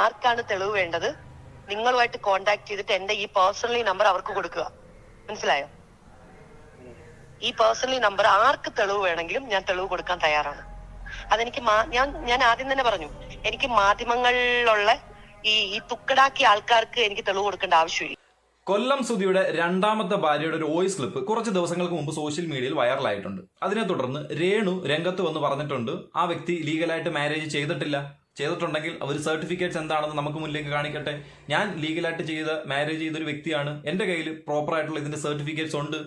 ആർക്കാണ് തെളിവ് വേണ്ടത്? നിങ്ങളുമായിട്ട് കോണ്ടാക്ട് ചെയ്തിട്ട് എന്റെ ഈ പേഴ്സണലി നമ്പർ അവർക്ക് കൊടുക്കുക. മനസ്സിലായോ? ഈ പേഴ്സണലി നമ്പർ ആർക്ക് തെളിവ് വേണമെങ്കിലും ഞാൻ തെളിവ് കൊടുക്കാൻ തയ്യാറാണ്. അതെനിക്ക് ഞാൻ ഞാൻ ആദ്യം തന്നെ പറഞ്ഞു എനിക്ക് മാധ്യമങ്ങളിലുള്ള ഈ ഈ തുക്കടാക്കിയ ആൾക്കാർക്ക് എനിക്ക് തെളിവ് കൊടുക്കേണ്ട ആവശ്യമില്ല. കൊല്ലം സുധിയുടെ രണ്ടാമത്തെ ഭാര്യയുടെ ഒരു വോയിസ് ക്ലിപ്പ് കുറച്ച് ദിവസങ്ങൾക്ക് മുമ്പ് സോഷ്യൽ മീഡിയയിൽ വൈറലായിട്ടുണ്ട് അതിനെ തുടർന്ന് രേണു രംഗത്ത് വന്ന് പറഞ്ഞിട്ടുണ്ട് ആ വ്യക്തി ലീഗലായിട്ട് മാരേജ് ചെയ്തിട്ടില്ല. ചെയ്തിട്ടുണ്ടെങ്കിൽ അവർ സർട്ടിഫിക്കറ്റ്സ് എന്താണെന്ന് നമുക്ക് മുന്നിലേക്ക് കാണിക്കട്ടെ. ഞാൻ ലീഗലായിട്ട് ചെയ്ത മാരേജ് ചെയ്തൊരു വ്യക്തിയാണ്. എന്റെ കയ്യിൽ പ്രോപ്പർ ആയിട്ടുള്ള ഇതിന്റെ സർട്ടിഫിക്കറ്റ്സ് ഉണ്ട്.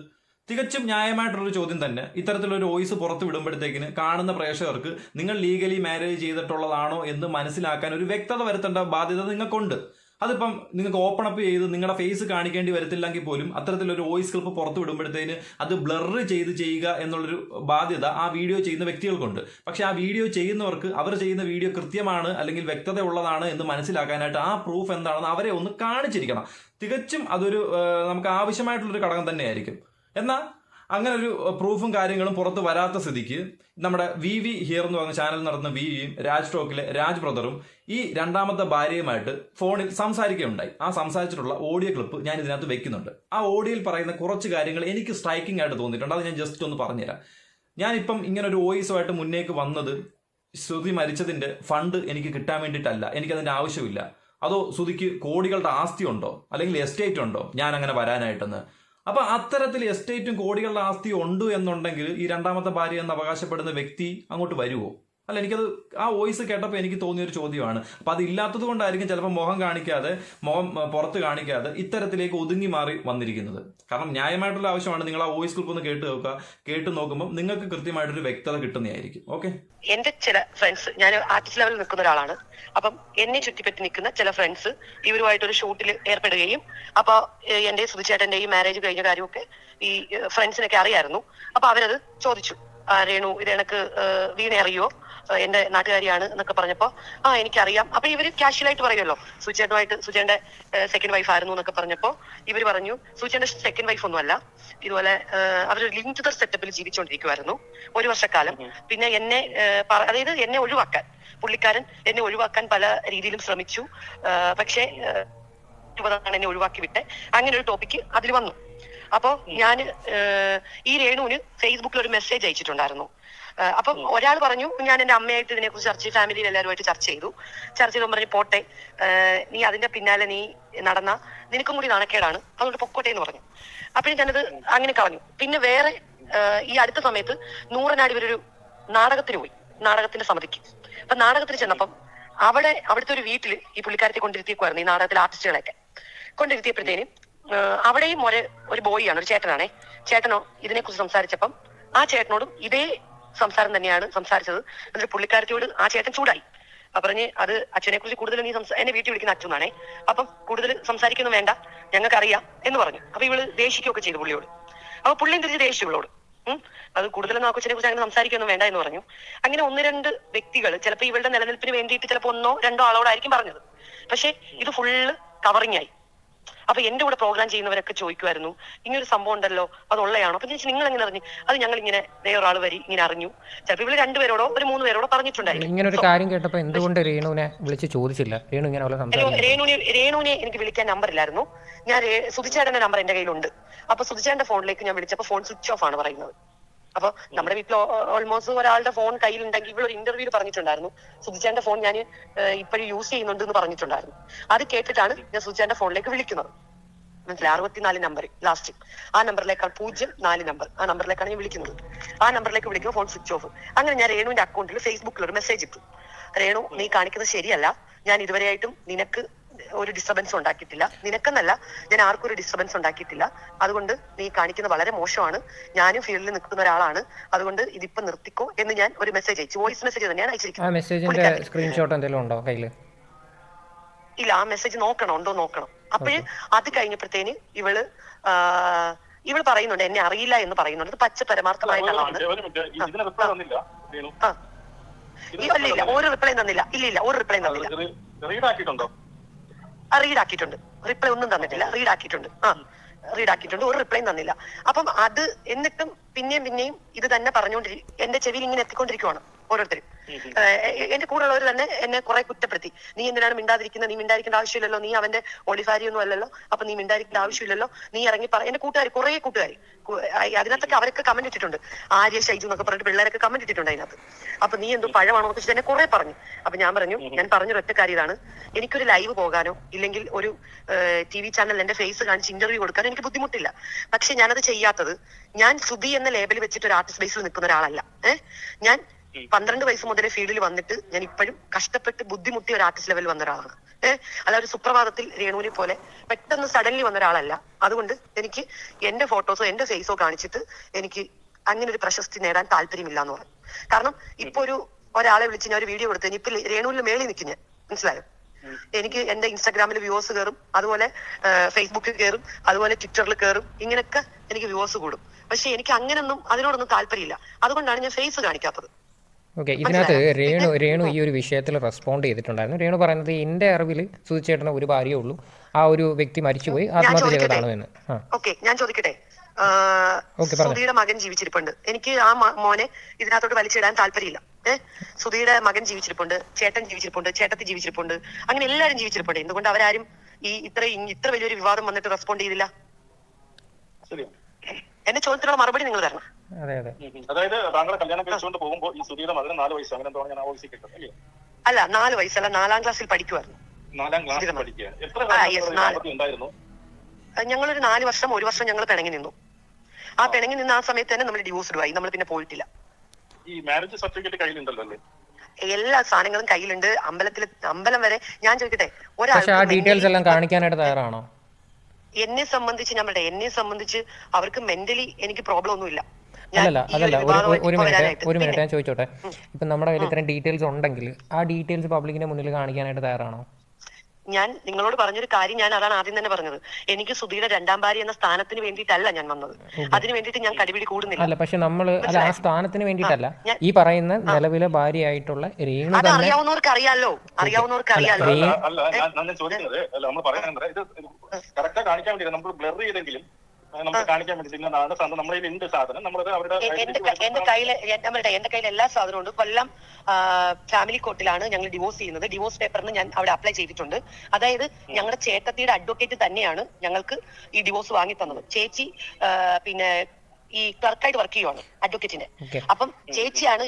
തികച്ചും ന്യായമായിട്ടുള്ളൊരു ചോദ്യം തന്നെ. ഇത്തരത്തിലൊരു വോയിസ് പുറത്ത് വിടുമ്പോഴത്തേക്കിന് കാണുന്ന പ്രേക്ഷകർക്ക് നിങ്ങൾ ലീഗലി മാരേജ് ചെയ്തിട്ടുള്ളതാണോ എന്ന് മനസ്സിലാക്കാൻ ഒരു വ്യക്തത വരുത്തേണ്ട ബാധ്യത നിങ്ങൾക്കുണ്ട്. അതിപ്പം നിങ്ങൾക്ക് ഓപ്പൺ അപ്പ് ചെയ്ത് നിങ്ങളുടെ ഫേസ് കാണിക്കേണ്ടി വരത്തില്ലെങ്കിൽ പോലും അത്തരത്തിലൊരു വോയിസ് ക്ലിപ്പ് പുറത്തു വിടുമ്പോഴത്തേന് അത് ബ്ലർ ചെയ്ത് ചെയ്യുക എന്നുള്ളൊരു ബാധ്യത ആ വീഡിയോ ചെയ്യുന്ന വ്യക്തികൾക്കുണ്ട്. പക്ഷെ ആ വീഡിയോ ചെയ്യുന്നവർക്ക് അവർ ചെയ്യുന്ന വീഡിയോ കൃത്യമാണ് അല്ലെങ്കിൽ വ്യക്തത ഉള്ളതാണ് എന്ന് മനസ്സിലാക്കാനായിട്ട് ആ പ്രൂഫ് എന്താണെന്ന് അവരെ ഒന്ന് കാണിച്ചിരിക്കണം. തികച്ചും അതൊരു നമുക്ക് ആവശ്യമായിട്ടുള്ളൊരു ഘടകം തന്നെയായിരിക്കും. എന്നാൽ അങ്ങനെ ഒരു പ്രൂഫും കാര്യങ്ങളും പുറത്ത് വരാത്ത സ്ഥിതിക്ക് നമ്മുടെ വി വി ഹിയർ എന്ന് പറഞ്ഞ ചാനൽ നടന്ന വി വിയും രാജ് ടോക്കിലെ രാജ് ബ്രദറും ഈ രണ്ടാമത്തെ ഭാര്യയുമായിട്ട് ഫോണിൽ സംസാരിക്കുകയുണ്ടായി. ആ സംസാരിച്ചിട്ടുള്ള ഓഡിയോ ക്ലിപ്പ് ഞാൻ ഇതിനകത്ത് വെക്കുന്നുണ്ട്. ആ ഓഡിയോയിൽ പറയുന്ന കുറച്ച് കാര്യങ്ങൾ എനിക്ക് സ്ട്രൈക്കിംഗ് ആയിട്ട് തോന്നിയിട്ടുണ്ട്. അത് ഞാൻ ജസ്റ്റ് ഒന്ന് പറഞ്ഞുതരാം. ഞാനിപ്പം ഇങ്ങനെ ഒരു വോയിസുമായിട്ട് മുന്നേക്ക് വന്നത് ശ്രുതി മരിച്ചതിന്റെ ഫണ്ട് എനിക്ക് കിട്ടാൻ വേണ്ടിയിട്ടല്ല. എനിക്കതിന്റെ ആവശ്യമില്ല. അതോ ശ്രുതിക്ക് കോടികളുടെ ആസ്തി ഉണ്ടോ? അല്ലെങ്കിൽ എസ്റ്റേറ്റ് ഉണ്ടോ? ഞാൻ അങ്ങനെ വരാനായിട്ടെന്ന്. അപ്പൊ അത്തരത്തിൽ എസ്റ്റേറ്റും കോടികളുടെ ആസ്തിയും ഉണ്ട് എന്നുണ്ടെങ്കിൽ ഈ രണ്ടാമത്തെ ഭാര്യ എന്ന് അവകാശപ്പെടുന്ന വ്യക്തി അങ്ങോട്ട് വരുമോ അല്ല എനിക്കത് ആ വോയിസ് കേട്ടപ്പോൾ എനിക്ക് തോന്നിയ ഒരു ചോദ്യമാണ്. അപ്പം അത് ഇല്ലാത്തത് കൊണ്ടായിരിക്കും ചിലപ്പോൾ മുഖം കാണിക്കാതെ മുഖം പുറത്ത് കാണിക്കാതെ ഇത്തരത്തിലേക്ക് ഒതുങ്ങി മാറി വന്നിരിക്കുന്നത്. കാരണം ന്യായമായിട്ടുള്ള ആവശ്യമാണ് നിങ്ങൾ ആ വോയിസ് ക്ലിപ്പ് ഒന്ന് കേട്ട് നോക്കുക. കേട്ട് നോക്കുമ്പോൾ നിങ്ങൾക്ക് കൃത്യമായിട്ടൊരു വ്യക്തത കിട്ടുന്നതായിരിക്കും. ഓക്കെ? എന്റെ ചില ഫ്രണ്ട്സ് ഞാൻ ആർട്ടിസ്റ്റ് ലെവലിൽ നിൽക്കുന്ന ഒരാളാണ്. അപ്പം എന്നെ ചുറ്റിപ്പറ്റി നിൽക്കുന്ന ചില ഫ്രണ്ട്സ് ഇവരുമായിട്ട് ഒരു ഷൂട്ടിൽ ഏർപ്പെടുകയും അപ്പൊ എന്റെ എന്റെ സുധിച്ചേട്ടന്റെ ഈ മാരേജ് കഴിഞ്ഞ കാര്യമൊക്കെ ഈ ഫ്രണ്ട്സിനൊക്കെ അറിയായിരുന്നു. അപ്പൊ അവരത് ചോദിച്ചു. രേണു ഇത് എനക്ക് വീണ അറിയോ എന്റെ നാട്ടുകാരിയാണ് എന്നൊക്കെ പറഞ്ഞപ്പോ ആ എനിക്കറിയാം. അപ്പൊ ഇവർ കാഷ്വലായിട്ട് പറയുമല്ലോ സുചേട്ടനുമായിട്ട് സുചേന്റെ സെക്കൻഡ് വൈഫ് ആയിരുന്നു എന്നൊക്കെ പറഞ്ഞപ്പോ ഇവർ പറഞ്ഞു സുചേന്റെ സെക്കൻഡ് വൈഫ് ഒന്നുമല്ല. ഇതുപോലെ അവർ ലിങ്ക്ഡ് സെറ്റപ്പിൽ ജീവിച്ചുകൊണ്ടിരിക്കുമായിരുന്നു ഒരു വർഷക്കാലം. പിന്നെ എന്നെ അതായത് എന്നെ ഒഴിവാക്കാൻ പുള്ളിക്കാരൻ എന്നെ ഒഴിവാക്കാൻ പല രീതിയിലും ശ്രമിച്ചു. പക്ഷേ ഇരുപതാണ് എന്നെ ഒഴിവാക്കി വിട്ടെ അങ്ങനെ ഒരു ടോപ്പിക്ക് അതിൽ വന്നു. അപ്പോ ഞാൻ ഈ രേണുവിന് ഫേസ്ബുക്കിൽ ഒരു മെസ്സേജ് അയച്ചിട്ടുണ്ടായിരുന്നു. അപ്പം ഒരാൾ പറഞ്ഞു ഞാൻ എന്റെ അമ്മയായിട്ട് ഇതിനെ കുറിച്ച് ചർച്ച ചെയ്തു ഫാമിലിയിൽ എല്ലാവരുമായിട്ട് ചർച്ച ചെയ്തു. ചർച്ച ചെയ്തു പറഞ്ഞു പോട്ടെ നീ അതിന്റെ പിന്നാലെ നീ നടന്ന നിനക്കും കൂടി നാണക്കേടാണ് അതുകൊണ്ട് പൊക്കോട്ടെ എന്ന് പറഞ്ഞു. അപ്പോഴും ഞാനത് അങ്ങനെ കളഞ്ഞു. പിന്നെ വേറെ ഈ അടുത്ത സമയത്ത് നൂറനാട് ഇവരൊരു നാടകത്തിന് പോയി നാടകത്തിന്റെ സമിതിക്ക്. അപ്പൊ നാടകത്തിന് ചെന്നപ്പം അവിടെ അവിടുത്തെ ഒരു വീട്ടിൽ ഈ പുള്ളിക്കാരത്തെ കൊണ്ടിരുത്തിയേക്കുമായിരുന്നു ഈ നാടകത്തിലെ ആർട്ടിസ്റ്റുകളൊക്കെ കൊണ്ടിരുത്തിയപ്പോഴത്തേനും അവിടെയും ഒരു ഒരു ബോയിയാണ് ഒരു ചേട്ടനാണേ. ചേട്ടനോ ഇതിനെക്കുറിച്ച് സംസാരിച്ചപ്പം ആ ചേട്ടനോടും ഇതേ സംസാരം തന്നെയാണ് സംസാരിച്ചത്. എന്നിട്ട് പുള്ളിക്കാരത്തിയോട് ആ ചേട്ടൻ ചൂടായി. പറഞ്ഞ് അത് അച്ഛനെ കുറിച്ച് കൂടുതൽ നീ എന്നെ വീട്ടിൽ വിളിക്കുന്ന അച്ഛനാണേ അപ്പം കൂടുതൽ സംസാരിക്കുന്നു വേണ്ട. ഞങ്ങൾക്കറിയാം എന്ന് പറഞ്ഞു. അപ്പൊ ഇവൾ ദേഷിക്കുകയൊക്കെ ചെയ്തു പുള്ളിയോട്. അപ്പൊ പുള്ളിയും തിരിച്ച് ദേഷ്യം ഇവളോട്. അത് കൂടുതലൊന്നും ആ കൊച്ചിനെ കുറിച്ച് അങ്ങനെ സംസാരിക്കൊന്നും വേണ്ട എന്ന് പറഞ്ഞു. അങ്ങനെ ഒന്ന് രണ്ട് വ്യക്തികൾ ചിലപ്പോൾ ഇവളുടെ നിലനിൽപ്പിന് വേണ്ടിയിട്ട് ചിലപ്പോൾ ഒന്നോ രണ്ടോ ആളോടായിരിക്കും പറഞ്ഞത്. പക്ഷെ ഇത് ഫുള്ള് കവറിങ് ആയി. അപ്പൊ എന്റെ കൂടെ പ്രോഗ്രാം ചെയ്യുന്നവരൊക്കെ ചോദിക്കുമായിരുന്നു ഇങ്ങനൊരു സംഭവം ഉണ്ടല്ലോ അത് ഉള്ളയാണോ? അപ്പൊ ചോദിച്ചു, നിങ്ങൾ എങ്ങനെ അറിഞ്ഞു? അത് ഞങ്ങൾ ഇങ്ങനെ വേറൊരാൾ വരി ഇങ്ങനെ അറിഞ്ഞു. ചിലപ്പോൾ ഇവൾ രണ്ടുപേരോടോ ഒരു മൂന്ന് പേരോടോ പറഞ്ഞിട്ടുണ്ടായിരുന്നു ഇങ്ങനെ ഒരു കാര്യം കേട്ടപ്പോൾ എന്തുകൊണ്ട് രേണുവിനെ വിളിച്ച് ചോദിച്ചില്ല? രേണു ഇങ്ങനെ രേണുവിനെ രേണുവിനെ എനിക്ക് വിളിക്കാൻ നമ്പർ ഇല്ലായിരുന്നു. ഞാൻ സുധിച്ചേട്ടന്റെ നമ്പർ എന്റെ കയ്യിലുണ്ട്. അപ്പൊ സുധിച്ചേട്ടന്റെ ഫോണിലേക്ക് ഞാൻ വിളിച്ചപ്പോൾ ഫോൺ സ്വിച്ച് ഓഫ് ആണ് പറയുന്നത്. അപ്പൊ നമ്മുടെ വീട്ടിൽ ഓൾമോസ്റ്റ് ഒരാളുടെ ഫോൺ കയ്യിൽ ഉണ്ടെങ്കിൽ ഇവിടെ ഒരു ഇന്റർവ്യൂ പറഞ്ഞിട്ടുണ്ടായിരുന്നു സുജിച്ചാന്റെ ഫോൺ ഞാൻ ഇപ്പോഴും യൂസ് ചെയ്യുന്നുണ്ട് എന്ന് പറഞ്ഞിട്ടുണ്ടായിരുന്നു. അത് കേട്ടിട്ടാണ് ഞാൻ സുജിച്ചാന്റെ ഫോണിലേക്ക് വിളിക്കുന്നത്. മനസ്സിലായി? അറുപത്തിനാല് നമ്പർ ലാസ്റ്റ് ആ നമ്പറിലേക്കാൾ പൂജ്യം നാല് നമ്പർ ആ നമ്പറിലേക്കാണ് ഞാൻ വിളിക്കുന്നത്. ആ നമ്പറിലേക്ക് വിളിക്കുമ്പോൾ ഫോൺ സ്വിച്ച് ഓഫ് അങ്ങനെ ഞാൻ രേണുവിന്റെ അക്കൗണ്ടിൽ ഫേസ്ബുക്കിൽ ഒരു മെസ്സേജ് ഇട്ടു. രേണു നീ കാണിക്കുന്നത് ശരിയല്ല. ഞാൻ ഇതുവരെയായിട്ടും നിനക്ക് ഒരു ഡിസ്റ്റർബൻസ് ഉണ്ടാക്കിയിട്ടില്ല. നിനക്കെന്നല്ല ഞാൻ ആർക്കും ഒരു ഡിസ്റ്റർബൻസ് ഉണ്ടാക്കിയിട്ടില്ല. അതുകൊണ്ട് നീ കാണിക്കുന്നത് വളരെ മോശമാണ്. ഞാനും ഫീൽഡിൽ നിൽക്കുന്ന ഒരാളാണ്. അതുകൊണ്ട് ഇതിപ്പോ നിർത്തിക്കോ എന്ന് ഞാൻ ഒരു മെസ്സേജ് അയച്ചു. വോയിസ് മെസ്സേജ് തന്നെയാണ് ആ അയച്ചിരിക്കുന്നത് മെസ്സേജിന്റെ സ്ക്രീൻഷോട്ട് എന്തെങ്കിലും ഉണ്ടോ കയ്യിൽ? ഇല്ല ആ മെസ്സേജ് നോക്കണം? ഉണ്ടോ നോക്കണം. അപ്പോഴ് അത് കഴിഞ്ഞപ്പോഴത്തേന് ഇവൾ ഇവൾ പറയുന്നുണ്ട് എന്നെ അറിയില്ല എന്ന് പറയുന്നുണ്ട്. ഇത് പച്ച പരമാർത്ഥമായിട്ടുള്ളതാണ്. ഇല്ല ഇല്ല ഒരു റിപ്ലൈ തന്നില്ല. ഇല്ല ഇല്ല ഒരു റിപ്ലൈ തന്നില്ല. റീഡ് ആക്കിയിട്ടുണ്ട് റിപ്ലൈ ഒന്നും തന്നിട്ടില്ല. റീഡ് ആക്കിയിട്ടുണ്ട് ആ റീഡ് ആക്കിയിട്ടുണ്ട് ഒരു റിപ്ലൈ തന്നില്ല. അപ്പം അത് എന്നിട്ടും പിന്നെയും പിന്നെയും ഇത് തന്നെ പറഞ്ഞുകൊണ്ടിരിക്കും എന്റെ ചെവിയിൽ ഇങ്ങനെ എത്തിക്കൊണ്ടിരിക്കുവാണ്. ഓരോരുത്തരും. എന്റെ കൂടെ ഉള്ളവർ തന്നെ എന്നെ കുറെ കുറ്റപ്പെടുത്തി. നീ എന്തിനാണ് മിണ്ടാതിരിക്കുന്നത് നീ മിണ്ടായിരിക്കേണ്ട ആവശ്യമില്ലല്ലോ. നീ അവന്റെ ഒളിഫാരി ഒന്നും അല്ലല്ലോ. അപ്പൊ നീ മിണ്ടായിരിക്കേണ്ട ആവശ്യമില്ലല്ലോ. നീ ഇറങ്ങി പറ. എന്റെ കൂട്ടുകാർ കുറെ കൂട്ടുകാർ അതിനകത്തൊക്കെ അവരൊക്കെ കമന്റ് ഇട്ടിട്ടുണ്ട്. ആര്യ ഷൈജു എന്നൊക്കെ പറഞ്ഞിട്ട് പിള്ളേരൊക്കെ കമന്റ് ഇട്ടിട്ടുണ്ട് അതിനകത്ത്. അപ്പൊ നീ എന്തോ പഴമാണോ എന്ന് എന്നെ കുറെ പറഞ്ഞു. അപ്പൊ ഞാൻ പറഞ്ഞു ഞാൻ പറഞ്ഞൊരു ഒറ്റ കാര്യം ഇതാണ്. എനിക്കൊരു ലൈവ് പോകാനോ ഇല്ലെങ്കിൽ ഒരു ടി വി ചാനൽ എന്റെ ഫേസ് കാണിച്ച് ഇന്റർവ്യൂ കൊടുക്കാനോ എനിക്ക് ബുദ്ധിമുട്ടില്ല. പക്ഷെ ഞാനത് ചെയ്യാത്തത് ഞാൻ സുബി എന്ന ലേബൽ വെച്ചിട്ട് ഒരു ആർട്ടിസ്റ്റ് ബേസിൽ നിൽക്കുന്ന ഒരാളല്ല. ഏഹ് ഞാൻ പന്ത്രണ്ട് വയസ്സ് മുതലേ ഫീൽഡിൽ വന്നിട്ട് ഞാൻ ഇപ്പോഴും കഷ്ടപ്പെട്ട് ബുദ്ധിമുട്ടി ഒരു ആർട്ടിസ്റ്റ് ലെവൽ വന്ന ഒരാളാണ്. ഏഹ് അല്ല ഒരു സുപ്രഭാതത്തിൽ രേണുവിനെ പോലെ പെട്ടെന്ന് സഡൻലി വന്ന ഒരാളല്ല. അതുകൊണ്ട് എനിക്ക് എന്റെ ഫോട്ടോസോ എന്റെ ഫേസോ കാണിച്ചിട്ട് എനിക്ക് അങ്ങനെ ഒരു പ്രശസ്തി നേടാൻ താല്പര്യമില്ല എന്ന് പറഞ്ഞു. കാരണം ഇപ്പൊ ഒരു ഒരാളെ വിളിച്ച് ഞാൻ ഒരു വീഡിയോ കൊടുത്തു ഇപ്പൊ രേണുവിന്റെ മേളി നിൽക്കും ഞാൻ. മനസ്സിലായോ? എനിക്ക് എന്റെ ഇൻസ്റ്റാഗ്രാമിൽ വ്യൂവേഴ്സ് കയറും അതുപോലെ ഫേസ്ബുക്കിൽ കയറും അതുപോലെ ട്വിറ്ററിൽ കയറും ഇങ്ങനെയൊക്കെ എനിക്ക് വ്യൂവേഴ്സ് കൂടും. പക്ഷെ എനിക്ക് അങ്ങനൊന്നും അതിനോടൊന്നും താല്പര്യമില്ല. അതുകൊണ്ടാണ് ഞാൻ ഫേസ് കാണിക്കാത്തത്. ഓക്കെ ഇതിനകത്ത് രേണു രേണു ഈ ഒരു വിഷയത്തിൽ റെസ്പോണ്ട് ചെയ്തിട്ടുണ്ടായിരുന്നു. രേണു പറയുന്നത് എന്റെ അറിവിൽ സുധിച്ചേട്ടന് ഒരു ഭാര്യയേ ഉള്ളൂ. ആ ഒരു വ്യക്തി മരിച്ചുപോയി. ആത്മഹത്യ ചെയ്തതാണ് എന്ന് ഓക്കെ ഞാൻ ചോദിക്കട്ടെ? സുധിയുടെ മകൻ ജീവിച്ചിരിപ്പുണ്ട്. എനിക്ക് ആ മോനെ ഇതിനകത്തോട്ട് വലിച്ചിടാൻ താല്പര്യമില്ല. ഏഹ് സുധിയുടെ മകൻ ജീവിച്ചിരിപ്പുണ്ട് ചേട്ടൻ ജീവിച്ചിരിപ്പുണ്ട് ചേട്ടത്തി ജീവിച്ചിരിപ്പുണ്ട് അങ്ങനെ എല്ലാവരും ജീവിച്ചിരിപ്പുണ്ട്. എന്തുകൊണ്ട് അവരാരും ഈ ഇത്ര ഇത്ര വലിയൊരു വിവാദം വന്നിട്ട് റെസ്പോണ്ട് ചെയ്തില്ല? ശരി എന്റെ ചോദ്യത്തിനുള്ള മറുപടി നിങ്ങൾ തരണം. അതെ അതെ. അതായത് താങ്കളെ കല്യാണം കഴിച്ചുകൊണ്ട് പോകുമ്പോൾ ഈ സുധീയുടെ മകന് നാല് വയസ്സ് അങ്ങനെ എന്തോ ഞാൻ ഓഫീസിൽ കിട്ടും അല്ലേ? അല്ല നാല് വയസ്സല്ല നാലാം ക്ലാസ്സിൽ പഠിക്കുമായിരുന്നു നാലാം ക്ലാസ്സിൽ പഠിക്കുക. എത്ര. ഉണ്ടായിരുന്നു ഞങ്ങളൊരു നാല് വർഷം ഒരു വർഷം ഞങ്ങൾ പിണങ്ങി നിന്നു. ആ പിണങ്ങി നിന്ന ആ സമയത്ത് തന്നെ നമ്മൾ ഡിവോഴ്സ്ഡ് ആയി നമ്മൾ പിന്നെ പോയിട്ടില്ല. ഈ മാരേജ് സർട്ടിഫിക്കറ്റ് കയ്യിലുണ്ടല്ലോ അല്ലേ? എല്ലാ സാധനങ്ങളും കയ്യിലുണ്ട്. അമ്പലത്തിൽ അമ്പലം വരെ ഞാൻ ചോദിക്കട്ടെ ഒരാൾ ആ ഡീറ്റെയിൽസ് എല്ലാം കാണിക്കാനായിട്ട് തയ്യാറാണോ? എന്നെ സംബന്ധിച്ച് ഞാൻ പറയട്ടെ എന്നെ സംബന്ധിച്ച് അവർക്ക് മെന്റലി എനിക്ക് പ്രോബ്ലം ഒന്നുമില്ല. അല്ലല്ല അതല്ല ഒരു മിനിറ്റ് ഒരു മിനിറ്റ് ഞാൻ ചോദിച്ചോട്ടെ? ഇപ്പം നമ്മുടെ കയ്യിൽ ഇത്രയും ഡീറ്റെയിൽസ് ഉണ്ടെങ്കിൽ ആ ഡീറ്റെയിൽസ് പബ്ലിക്കിന്റെ മുന്നിൽ കാണിക്കാനായിട്ട് തയ്യാറാണോ? ഞാൻ നിങ്ങളോട് പറഞ്ഞൊരു കാര്യം ഞാൻ അതാണ് ആദ്യം തന്നെ പറഞ്ഞത്. എനിക്ക് സുധിയുടെ രണ്ടാം ഭാര്യ എന്ന സ്ഥാനത്തിന് വേണ്ടിയിട്ടല്ല ഞാൻ വന്നത്. അതിന് വേണ്ടിയിട്ട് ഞാൻ കടിപിടി കൂടുന്നില്ല. അല്ല പക്ഷെ നമ്മൾ അല്ല ആ സ്ഥാനത്തിന് വേണ്ടിയിട്ടല്ല. ഈ പറയുന്ന നിലവിലെ ഭാര്യയായിട്ടുള്ള രേണു അത് തന്നെ അറിയാവുന്നവർക്ക് അറിയാലോ അറിയാവുന്നവർക്ക് അറിയാലോ അല്ല അല്ല ഞാൻ ഞാൻ ചോദിക്കുന്നത് അല്ല നമ്മൾ പറയാൻ ഇത് കറക്റ്റാ കാണിക്കാൻ വേണ്ടി നമ്മൾ ബ്ലർ ചെയ്തെങ്കിലും നമുക്ക് കാണിക്കാൻ വേണ്ടി ഇന്നതാണ് സാധനം നമ്മുടെ കയ്യിൽ ഉണ്ട് സാധനം. നമ്മളത് അവരുടെ എന്റെ കയ്യിൽ എന്റെ കയ്യിൽ എല്ലാ സാധനവും ഉണ്ട്. കൊല്ലം ഫാമിലി കോർട്ടിലാണ് ഞങ്ങൾ ഡിവോഴ്സ് ചെയ്യുന്നത്. ഡിവോഴ്സ് പേപ്പറിന് ഞാൻ അവിടെ അപ്ലൈ ചെയ്തിട്ടുണ്ട്. അതായത് ഞങ്ങളുടെ ചേട്ടത്തിയുടെ അഡ്വക്കേറ്റ് തന്നെയാണ് ഞങ്ങൾക്ക് ഈ ഡിവോഴ്സ് വാങ്ങി തന്നത്. ചേച്ചി പിന്നെ ഈ ക്ലർക്കായിട്ട് വർക്ക് ചെയ്യുവാണ് അഡ്വക്കേറ്റിന്റെ അപ്പം ചേച്ചിയാണ്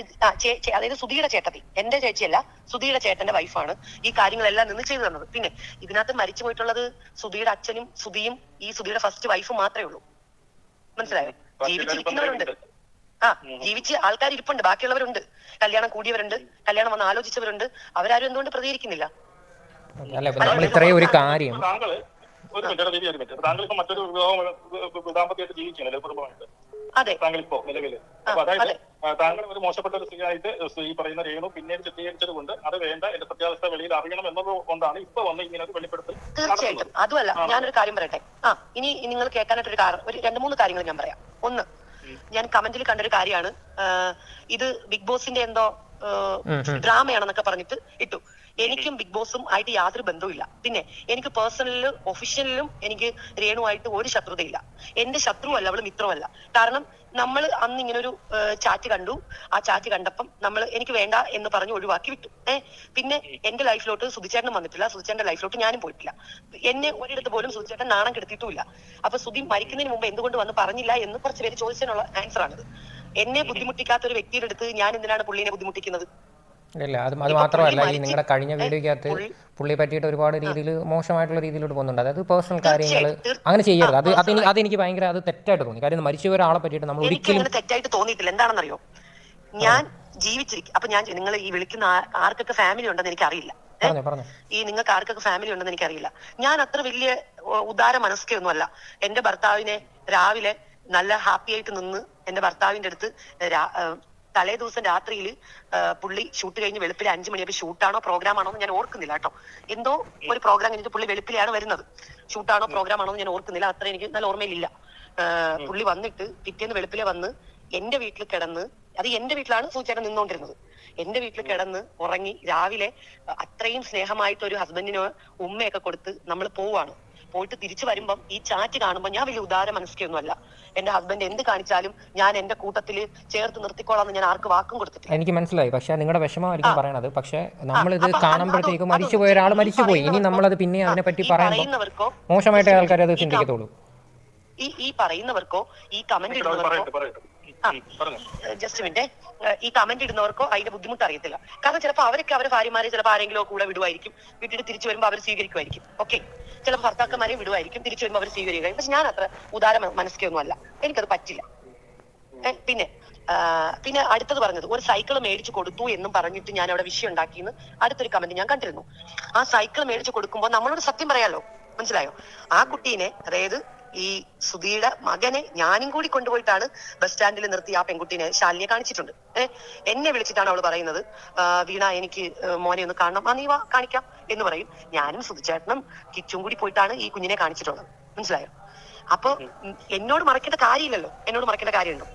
അതായത് സുധിയുടെ ചേട്ടത്തി. എന്റെ ചേച്ചിയല്ല സുധിയുടെ ചേട്ടന്റെ വൈഫാണ് ഈ കാര്യങ്ങളെല്ലാം നിന്ന് ചെയ്തു തന്നത്. പിന്നെ ഇതിനകത്ത് മരിച്ചു പോയിട്ടുള്ളത് സുധിയുടെ അച്ഛനും സുധിയും ഈ സുധിയുടെ ഫസ്റ്റ് വൈഫും മാത്രമേ ഉള്ളൂ. മനസ്സിലായോ? ജീവിച്ചിരിക്കുന്നവരുണ്ട് ആ ജീവിച്ച് ആൾക്കാർ ഇരിപ്പുണ്ട് ബാക്കിയുള്ളവരുണ്ട്. കല്യാണം കൂടിയവരുണ്ട് കല്യാണം വന്ന് ആലോചിച്ചവരുണ്ട്. അവരാരും എന്തുകൊണ്ട് പ്രതികരിക്കുന്നില്ല? അല്ല നമ്മൾ ഇത്രയും ഒരു കാര്യം താങ്കൾ ഒരു മിനിറ്റ് ദേവി ഒരു മിനിറ്റ്. താങ്കൾ ഇപ്പൊ മറ്റൊരു വിവാഹം ദാമ്പത്യമായിട്ട് ജീവിച്ചു കുടുംബമായിട്ട് താങ്കൾ ഇപ്പോ നിലവിൽ. അപ്പൊ അതായത് താങ്കൾ ഒരു മോശപ്പെട്ട ഒരു സ്ത്രീയായിട്ട് ഈ പറയുന്ന രേണു പിന്നീട് ചിത്രീകരിച്ചത് കൊണ്ട് അത് വേണ്ട എന്റെ സത്യാവസ്ഥ വെളിയിൽ അറിയണം എന്നത് കൊണ്ടാണ് ഇപ്പൊ വന്ന് ഇങ്ങനെ ഒരു വെളിപ്പെടുത്തൽ തീർച്ചയായിട്ടും. അതുമല്ല ഞാനൊരു കാര്യം പറയട്ടെ. ആ ഇനി നിങ്ങൾ കേൾക്കാനായിട്ട് ഒരു കാര്യം ഒരു രണ്ട് മൂന്ന് കാര്യങ്ങൾ ഞാൻ പറയാം. ഒന്ന് ഞാൻ കമന്റിൽ കണ്ടൊരു കാര്യമാണ്. ഇത് ബിഗ് ബോസിന്റെ എന്തോ ഡ്രാമയാണെന്നൊക്കെ പറഞ്ഞിട്ട് ഇട്ടു. എനിക്കും ബിഗ് ബോസും ആയിട്ട് യാതൊരു ബന്ധവുമില്ല. പിന്നെ എനിക്ക് പേഴ്സണലിലും ഒഫീഷ്യലിലും എനിക്ക് രേണുവായിട്ട് ഒരു ശത്രുതയില്ല. എന്റെ ശത്രുവല്ല അവൾ മിത്രമല്ല. കാരണം നമ്മൾ അന്ന് ഇങ്ങനെ ഒരു ചാറ്റ് കണ്ടു. ആ ചാറ്റ് കണ്ടപ്പം നമ്മൾ എനിക്ക് വേണ്ട എന്ന് പറഞ്ഞ് ഒഴിവാക്കി വിട്ടു. ഏഹ് പിന്നെ എന്റെ ലൈഫിലോട്ട് സുധിച്ചേട്ടനും വന്നിട്ടില്ല. സുധിച്ചേട്ടന്റെ ലൈഫിലോട്ട് ഞാനും പോയിട്ടില്ല. എന്നെ ഒരിടത്ത് പോലും സുധിച്ചേട്ടൻ നാണം കെടുത്തിട്ടുമില്ല. അപ്പൊ സുധി മരിക്കുന്നതിന് മുമ്പ് എന്തുകൊണ്ട് വന്ന് പറഞ്ഞില്ല എന്ന് കുറച്ച് പേര് ചോദിച്ചതിനുള്ള ആൻസർ ആണിത്. എന്നെ ബുദ്ധിമുട്ടിക്കാത്ത ഒരു വ്യക്തിയുടെ അടുത്ത് ഞാൻ എന്തിനാണ് പുള്ളിനെ ബുദ്ധിമുട്ടിക്കുന്നത്? ഇല്ല അത് അത് മാത്രമല്ല ഈ നിങ്ങളുടെ കഴിഞ്ഞ വീഡിയോക്കകത്ത് പുള്ളി- പുള്ളിയെ പറ്റിയിട്ട് ഒരുപാട് രീതിയിൽ മോശമായിട്ടുള്ള രീതിയിലോട്ട് പോകുന്നുണ്ട്. അതായത് പേഴ്സണൽ കാര്യങ്ങൾ അങ്ങനെ ചെയ്യരുത്. അത് അത് അതെനിക്ക് അതെനിക്ക് ഭയങ്കര അത് തെറ്റായിട്ട് തോന്നി. കാര്യം മരിച്ചു ഒരാളെ പറ്റിയിട്ട് നമ്മൾ ഒരിക്കലും തെറ്റായിട്ട് തോന്നിയിട്ടില്ല. എന്താണെന്നറിയോ? ഞാൻ ജീവിച്ചിരിക്കും അപ്പൊ ഞാൻ നിങ്ങൾ ഈ വിളിക്കുന്ന ആർക്കൊക്കെ ഫാമിലി ഉണ്ടെന്ന് എനിക്ക് അറിയില്ല പറഞ്ഞോ പറഞ്ഞോ. ഈ നിങ്ങൾക്ക് ആർക്കൊക്കെ ഫാമിലി ഉണ്ടെന്ന് എനിക്കറിയില്ല. ഞാൻ അത്ര വലിയ ഉദാര മനസ്കയൊന്നുമല്ല. എന്റെ ഭർത്താവിനെ രാവിലെ നല്ല ഹാപ്പി ആയിട്ട് നിന്ന് എന്റെ ഭർത്താവിന്റെ അടുത്ത് തലേ ദിവസം രാത്രിയിൽ പുള്ളി ഷൂട്ട് കഴിഞ്ഞ് വെളുപ്പിലെ അഞ്ചു മണിയപ്പോൾ ഷൂട്ടാണോ പ്രോഗ്രാം ആണോ എന്ന് ഞാൻ ഓർക്കുന്നില്ല കേട്ടോ. എന്തോ ഒരു പ്രോഗ്രാം കഴിഞ്ഞിട്ട് പുള്ളി വെളുപ്പിലെയാണ് വരുന്നത്. ഷൂട്ടാണോ പ്രോഗ്രാം ആണോ എന്ന് ഞാൻ ഓർക്കുന്നില്ല. അത്ര എനിക്ക് നല്ല ഓർമ്മയിലില്ല. പുള്ളി വന്നിട്ട് പിറ്റേന്ന് വെളുപ്പിലെ വന്ന് എന്റെ വീട്ടിൽ കിടന്ന് അത് എന്റെ വീട്ടിലാണ് സൂചന നിന്നോണ്ടിരുന്നത്. എന്റെ വീട്ടിൽ കിടന്ന് ഉറങ്ങി രാവിലെ അത്രയും സ്നേഹമായിട്ട് ഒരു ഹസ്ബൻഡിന് ഉമ്മയൊക്കെ കൊടുത്ത് നമ്മൾ പോവാണ്. പോയിട്ട് തിരിച്ചു വരുമ്പം ഈ ചാറ്റ് കാണുമ്പോൾ ഞാൻ വലിയ ഉദാര മനസ്കൊന്നുമല്ല എന്റെ ഹസ്ബൻഡ് എന്ത് കാണിച്ചാലും ഞാൻ എന്റെ കൂട്ടത്തിൽ ചേർത്ത് നിർത്തിക്കോളാം ഞാൻ ആർക്ക് വാക്കും കൊടുത്തിട്ടില്ല. എനിക്ക് മനസ്സിലായി. പക്ഷെ നിങ്ങളുടെ വിഷമമായിരിക്കും പറയണത്. പക്ഷെ നമ്മൾ ഇത് കാണുമ്പോഴത്തേക്കും മരിച്ചു മരിച്ചുപോയ ഒരാൾ മരിച്ചു മരിച്ചുപോയി. ഇനി നമ്മൾ അത് പിന്നെ അതിനെ പറ്റി പറയുന്നവർക്കോ? മോശമായിട്ട് ആൾക്കാർ അത് ഈ ചിന്തിക്കത്തുള്ളൂ. ഈ ഈ പറയുന്നവർക്കോ? ഈ കമന്റ് ഇടുന്നവർക്കോ? ജസ്റ്റ് മിനിറ്റ് ഈ കമന്റ് ഇടുന്നവർക്കോ അതിന്റെ ബുദ്ധിമുട്ട് അറിയത്തില്ല. കാരണം ചിലപ്പോൾ അവരൊക്കെ അവരെ ഭാര്യമാരെ ചിലപ്പോൾ ആരെങ്കിലും കൂടെ വിടുമായിരിക്കും വീട്ടിൽ തിരിച്ചു വരുമ്പോൾ അവർ സ്വീകരിക്കുമായിരിക്കും ഓക്കെ ചിലപ്പോൾ ഭർത്താക്കന്മാരെയും വിടുമായിരിക്കും തിരിച്ചു വരുമ്പോൾ അവർ സ്വീകരിക്കുക പക്ഷെ ഞാൻ അത്ര ഉദാര മനസ്സിലൊന്നും അല്ല. എനിക്കത് പറ്റില്ല. പിന്നെ പിന്നെ അടുത്തത് പറഞ്ഞത്. ഒരു സൈക്കിൾ മേടിച്ചു കൊടുത്തു എന്നും പറഞ്ഞിട്ട് ഞാൻ അവിടെ വിഷയം ഉണ്ടാക്കിയെന്ന് അടുത്തൊരു കമന്റ് ഞാൻ കണ്ടിരുന്നു. ആ സൈക്കിൾ മേടിച്ചു കൊടുക്കുമ്പോൾ നമ്മളോട് സത്യം പറയാലോ? മനസ്സിലായോ? ആ കുട്ടീനെ അതായത് ഈ സുധിയുടെ മകനെ ഞാനും കൂടി കൊണ്ടുപോയിട്ടാണ് ബസ് സ്റ്റാൻഡിൽ നിർത്തി ആ പെൺകുട്ടിനെ ശാലിനെ കാണിച്ചിട്ടുണ്ട്. ഏഹ് എന്നെ വിളിച്ചിട്ടാണ് അവൾ പറയുന്നത്. "ആ, വീണ എനിക്ക് മോനെ ഒന്ന് കാണണം. ആ നീ വാ കാണിക്കാം എന്ന് പറയും. ഞാനും സുധിച്ചേട്ടനും കിച്ചും കൂടി പോയിട്ടാണ് ഈ കുഞ്ഞിനെ കാണിച്ചിട്ടുള്ളത്. മനസ്സിലായോ? അപ്പൊ എന്നോട് മറക്കേണ്ട കാര്യമില്ലല്ലോ. എന്നോട് മറക്കേണ്ട കാര്യമുണ്ടോ?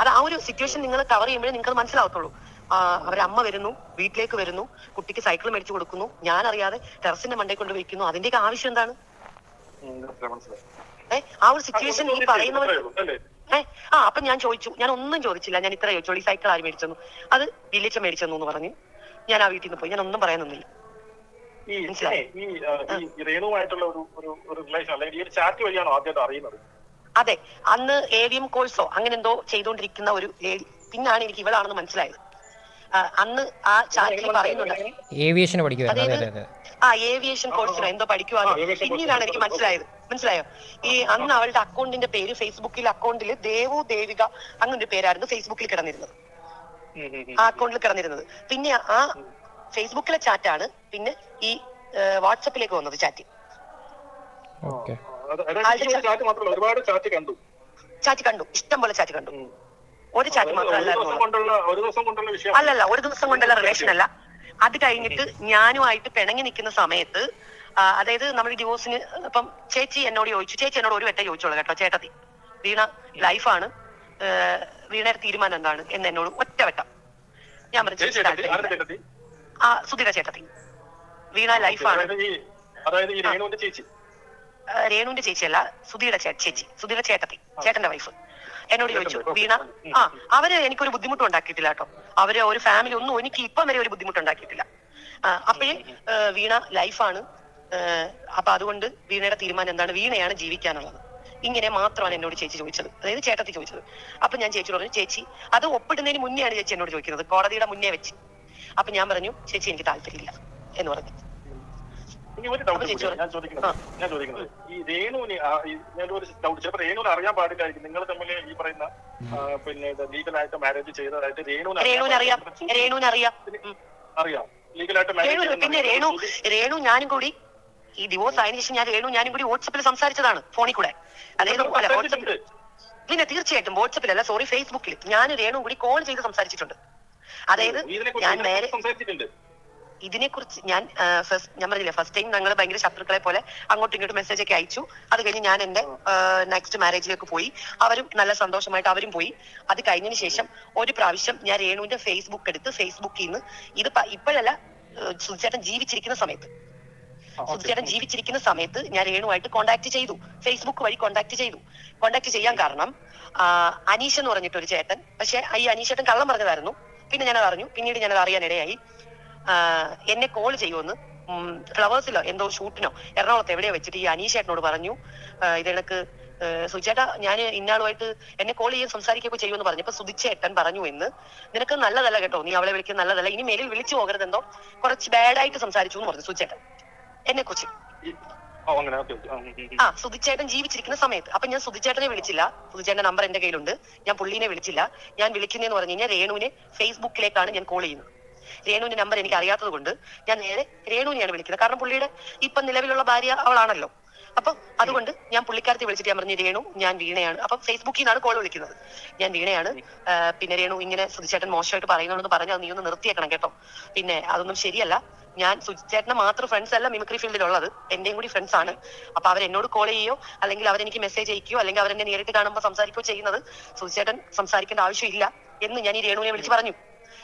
അത് ആ ഒരു സിറ്റുവേഷൻ നിങ്ങൾ കവർ ചെയ്യുമ്പോഴേ നിങ്ങൾക്ക് മനസ്സിലാവത്തുള്ളൂ. അവരമ്മ അമ്മ വരുന്നു വീട്ടിലേക്ക് വരുന്നു കുട്ടിക്ക് സൈക്കിൾ മേടിച്ചു കൊടുക്കുന്നു. ഞാൻ അറിയാതെ ടെറസിന്റെ മണ്ടേ കൊണ്ട് വെക്കുന്നു അതിന്റെയൊക്കെ ആവശ്യം എന്താണ്. ഏഹ് ആ ഒരു സിറ്റുവേഷൻ ഈ പറയുന്നവർ? ഏഹ് ആ അപ്പൊ ഞാൻ ചോദിച്ചു. ഞാൻ ഒന്നും ചോദിച്ചില്ല. ഞാൻ ഇത്ര ചോദിച്ചോളൂ ഈ സൈക്കിൾ ആര് മേടിച്ചെന്നു? അത് വില്ലേച്ച മേടിച്ചെന്നു എന്ന് പറഞ്ഞു. ഞാൻ ആ വീട്ടിൽ നിന്ന് പോയി. ഞാൻ ഒന്നും പറയാനൊന്നില്ല ഈ മനസ്സിലായി. ഈ ഈ രേണുവായിട്ടുള്ള ഒരു ഒരു റിലേഷൻ അല്ലെങ്കിൽ ഈ ഒരു ചാറ്റ് വഴിയാണോ ആദ്യമായിട്ട് അറിയുന്നത്? അതെ. അന്ന് എം കോഴ്സോ അങ്ങനെ എന്തോ ചെയ്തുകൊണ്ടിരിക്കുന്ന ഒരു പിന്നാണ് എനിക്ക് ഇവളാണെന്ന് മനസ്സിലായത്. അന്ന് ആ ചാറ്റിൽ പറയുന്നുണ്ട്. ഏവിയേഷൻ അതെ ആ ഏവിയേഷൻ കോഴ്സിനോ എന്തോ aviation പിന്നീടാണ്. എനിക്ക് മനസ്സിലായത്. മനസ്സിലായോ? ഈ അന്ന് അവളുടെ അക്കൗണ്ടിന്റെ പേര് ഫേസ്ബുക്കിൽ അക്കൗണ്ടിൽ ദേവു ദേവിക അങ്ങനൊരു പേരായിരുന്നു ഫേസ്ബുക്കിൽ കിടന്നിരുന്നത്. ആ അക്കൗണ്ടിൽ കിടന്നിരുന്നത്. പിന്നെ ആ ഫേസ്ബുക്കിലെ ചാറ്റാണ് പിന്നെ ഈ വാട്സപ്പിലേക്ക് വന്നത് ചാറ്റ് ചാറ്റ് മാത്രമല്ല ഒരുപാട് ചാറ്റ് കണ്ടു. ചാറ്റ് കണ്ടു. ഇഷ്ടം പോലെ ചാറ്റ് കണ്ടു. ഒരു ചാറ്റ് മാത്രമല്ലായിരുന്നു അല്ലല്ല ഒരു ദിവസം കൊണ്ടുള്ള റിലേഷൻ അല്ല. അത് കഴിഞ്ഞിട്ട് ഞാനുമായിട്ട് പിണങ്ങി നിൽക്കുന്ന സമയത്ത് അതായത് നമ്മൾ ഡിവോഴ്സിന് ഇപ്പം ചേച്ചി എന്നോട് ചോദിച്ചു. ചേച്ചി എന്നോട് ഒരു വെട്ടേ ചോദിച്ചോളൂ കേട്ടോ ചേട്ടത്തി. വീണ ലൈഫാണ് വീണയുടെ തീരുമാനം എന്താണ് എന്ന് എന്നോട് ഒറ്റ വെട്ടം. ഞാൻ പറഞ്ഞു? ആ സുധീര ചേട്ടത്തി. വീണ ലൈഫാണ് രേണുവിന്റെ ചേച്ചിയല്ല സുധീര ചേച്ചി. സുധീര ചേട്ടത്തി. ചേട്ടന്റെ വൈഫ് എന്നോട് ചോദിച്ചു വീണ? ആ അവർ എനിക്കൊരു ബുദ്ധിമുട്ടും ഉണ്ടാക്കിയിട്ടില്ല കേട്ടോ. അവർ ഒരു ഫാമിലി ഒന്നും എനിക്ക് ഇപ്പം വരെ ഒരു ബുദ്ധിമുട്ട് ഉണ്ടാക്കിയിട്ടില്ല അപ്പോഴേ വീണ ലൈഫാണ്. അപ്പൊ അതുകൊണ്ട് വീണയുടെ തീരുമാനം എന്താണ്? വീണയാണ് ജീവിക്കാനുള്ളത്. ഇങ്ങനെ മാത്രമാണ് എന്നോട് ചേച്ചി ചോദിച്ചത്. അതായത് ചേട്ടത്തി ചോദിച്ചത്. അപ്പൊ ഞാൻ ചേച്ചി പറഞ്ഞു ചേച്ചി അത് ഒപ്പിടുന്നതിന് മുന്നെയാണ് ചേച്ചി എന്നോട് ചോദിക്കുന്നത്. കോടതിയുടെ മുന്നേ വെച്ച്. അപ്പൊ ഞാൻ പറഞ്ഞു ചേച്ചി എനിക്ക് താല്പര്യമില്ല എന്ന് പറഞ്ഞു. ഇനി ഒരു ഡൗട്ട് അപ്പൊ ചേച്ചി ഞാൻ ചോദിക്കുന്നത്. ഞാൻ ചോദിക്കുന്നത്. ഈ രേണുവിന് ഞാൻ ഒരു ഡൗട്ട് ചിലപ്പോൾ രേണുവിന് അറിയാൻ പാടില്ലായിരിക്കും. നിങ്ങൾ തമ്മിൽ ഈ പറയുന്ന പിന്നെ ലീഗലായിട്ട് മാരേജ് ചെയ്തതായിട്ട് രേണുവിന് രേണുവിന് അറിയാം. രേണുവിന് അറിയാം. ഉം. അറിയാം. ലീഗലായിട്ട് രേണു പിന്നെ രേണു രേണു ഞാനും കൂടി ഈ ഡിവോഴ്സ് ആയതിനു ശേഷം ഞാൻ രേണു ഞാനും കൂടി വാട്സപ്പിൽ സംസാരിച്ചതാണ് ഫോണിൽ കൂടെ. അതായത് പിന്നെ തീർച്ചയായിട്ടും വാട്സപ്പിലല്ല സോറി ഫേസ്ബുക്കിൽ ഞാൻ രേണു കൂടി കോൾ ചെയ്ത് സംസാരിച്ചിട്ടുണ്ട്. അതായത് ഞാൻ നേരെ സംസാരിച്ചിട്ടുണ്ട് ഇതിനെ കുറിച്ച് ഞാൻ ഫസ്റ്റ് ഞാൻ പറഞ്ഞില്ലേ ഫസ്റ്റ് ടൈം ഞങ്ങൾ ഭയങ്കര ശത്രുക്കളെ പോലെ അങ്ങോട്ടും ഇങ്ങോട്ടും മെസ്സേജ് ഒക്കെ അയച്ചു. അത് കഴിഞ്ഞ് ഞാൻ എന്റെ നെക്സ്റ്റ് മാരേജിലേക്ക് പോയി. അവരും നല്ല സന്തോഷമായിട്ട് അവരും പോയി. അത് കഴിഞ്ഞതിന് ശേഷം ഒരു പ്രാവശ്യം ഞാൻ രേണുവിന്റെ ഫേസ്ബുക്ക് എടുത്ത് ഫേസ്ബുക്കിൽ നിന്ന് ഇത് ഇപ്പോഴല്ല സുജേട്ടൻ സുധിച്ചേട്ടൻ ജീവിച്ചിരിക്കുന്ന സമയത്ത്. സുധിച്ചേട്ടൻ ജീവിച്ചിരിക്കുന്ന സമയത്ത് ഞാൻ രേണുവായിട്ട് കോണ്ടാക്ട് ചെയ്തു. ഫേസ്ബുക്ക് വഴി കോണ്ടാക്ട് ചെയ്തു. കോണ്ടാക്ട് ചെയ്യാൻ കാരണം അനീഷ് എന്ന് പറഞ്ഞിട്ട് ഒരു ചേട്ടൻ. പക്ഷെ ഈ അനീഷേട്ടൻ കള്ളം പറഞ്ഞതായിരുന്നു. പിന്നെ ഞാനത് അറിഞ്ഞു പിന്നീട് ഞാനത് അറിയാനിടയായി. എന്നെ കോൾ ചെയ്യുമെന്ന് ഫ്ലവേഴ്സിലോ എന്തോ ഷൂട്ടിനോ എറണാകുളത്ത് എവിടെയോ വെച്ചിട്ട് ഈ അനീഷേട്ടനോട് പറഞ്ഞു. ഇത് എനിക്ക് സുചേട്ടാ ഞാൻ ഇന്നാളുമായിട്ട് എന്നെ കോൾ ചെയ്യാൻ സംസാരിക്കുകയൊക്കെ ചെയ്യുമെന്ന് പറഞ്ഞപ്പോ സുധിച്ചേട്ടൻ പറഞ്ഞു എന്ന്. നിനക്ക് നല്ലതല്ല കേട്ടോ നീ അവളെ വിളിക്കുന്ന നല്ലതല്ല. ഇനി മേലിൽ വിളിച്ചു പോകരുതെന്തോ കുറച്ച് ബാഡായിട്ട് സംസാരിച്ചു എന്ന് പറഞ്ഞു സുചേട്ടൻ എന്നെ കുറിച്ച്. ആ സുധിച്ചേട്ടൻ ജീവിച്ചിരിക്കുന്ന സമയത്ത് അപ്പൊ ഞാൻ സുധിച്ചേട്ടനെ വിളിച്ചില്ല. സുധിച്ചേട്ടന്റെ നമ്പർ എന്റെ കയ്യിലുണ്ട്. ഞാൻ പുള്ളീനെ വിളിച്ചില്ല. ഞാൻ വിളിക്കുന്നതെന്ന് പറഞ്ഞു കഴിഞ്ഞാൽ രേണുവിനെ ഫേസ്ബുക്കിലേക്കാണ് ഞാൻ കോൾ ചെയ്യുന്നത്. രേണുവിന്റെ നമ്പർ എനിക്ക് അറിയാത്തത് കൊണ്ട് ഞാൻ നേരെ രേണുവിനെയാണ് വിളിക്കുന്നത്. കാരണം പുള്ളിയുടെ ഇപ്പൊ നിലവിലുള്ള ഭാര്യ അവളാണല്ലോ. അപ്പൊ അതുകൊണ്ട് ഞാൻ പുള്ളിക്കാരത്തെ വിളിച്ചിട്ട് ഞാൻ പറഞ്ഞു രേണു ഞാൻ വീണയാണ്. അപ്പൊ ഫേസ്ബുക്കിൽ നിന്നാണ് കോൾ വിളിക്കുന്നത്. ഞാൻ വീണയാണ്. പിന്നെ രേണു ഇങ്ങനെ സുധിച്ചേട്ടൻ മോശമായിട്ട് പറയുന്നുണ്ടെന്ന് പറഞ്ഞു അത് നീ ഒന്ന് നിർത്തിയേക്കണം കേട്ടോ. പിന്നെ അതൊന്നും ശരിയല്ല. ഞാൻ സുജിച്ചേട്ടനെ മാത്രം ഫ്രണ്ട്സ് അല്ല മിമിക്രി ഫീൽഡിലുള്ളത് എന്റെയും കൂടി ഫ്രണ്ട്സ് ആണ്. അപ്പൊ അവർ എന്നോട് കോൾ ചെയ്യോ അല്ലെങ്കിൽ അവരെനിക്ക് മെസ്സേജ് അയക്കുകയോ അല്ലെങ്കിൽ അവരെന്നെ നേരിട്ട് കാണുമ്പോൾ സംസാരിക്കോ ചെയ്യുന്നത് സുജിച്ചേട്ടൻ സംസാരിക്കേണ്ട ആവശ്യമില്ല എന്ന് ഞാൻ ഈ രേണുവിനെ വിളിച്ച് പറഞ്ഞു.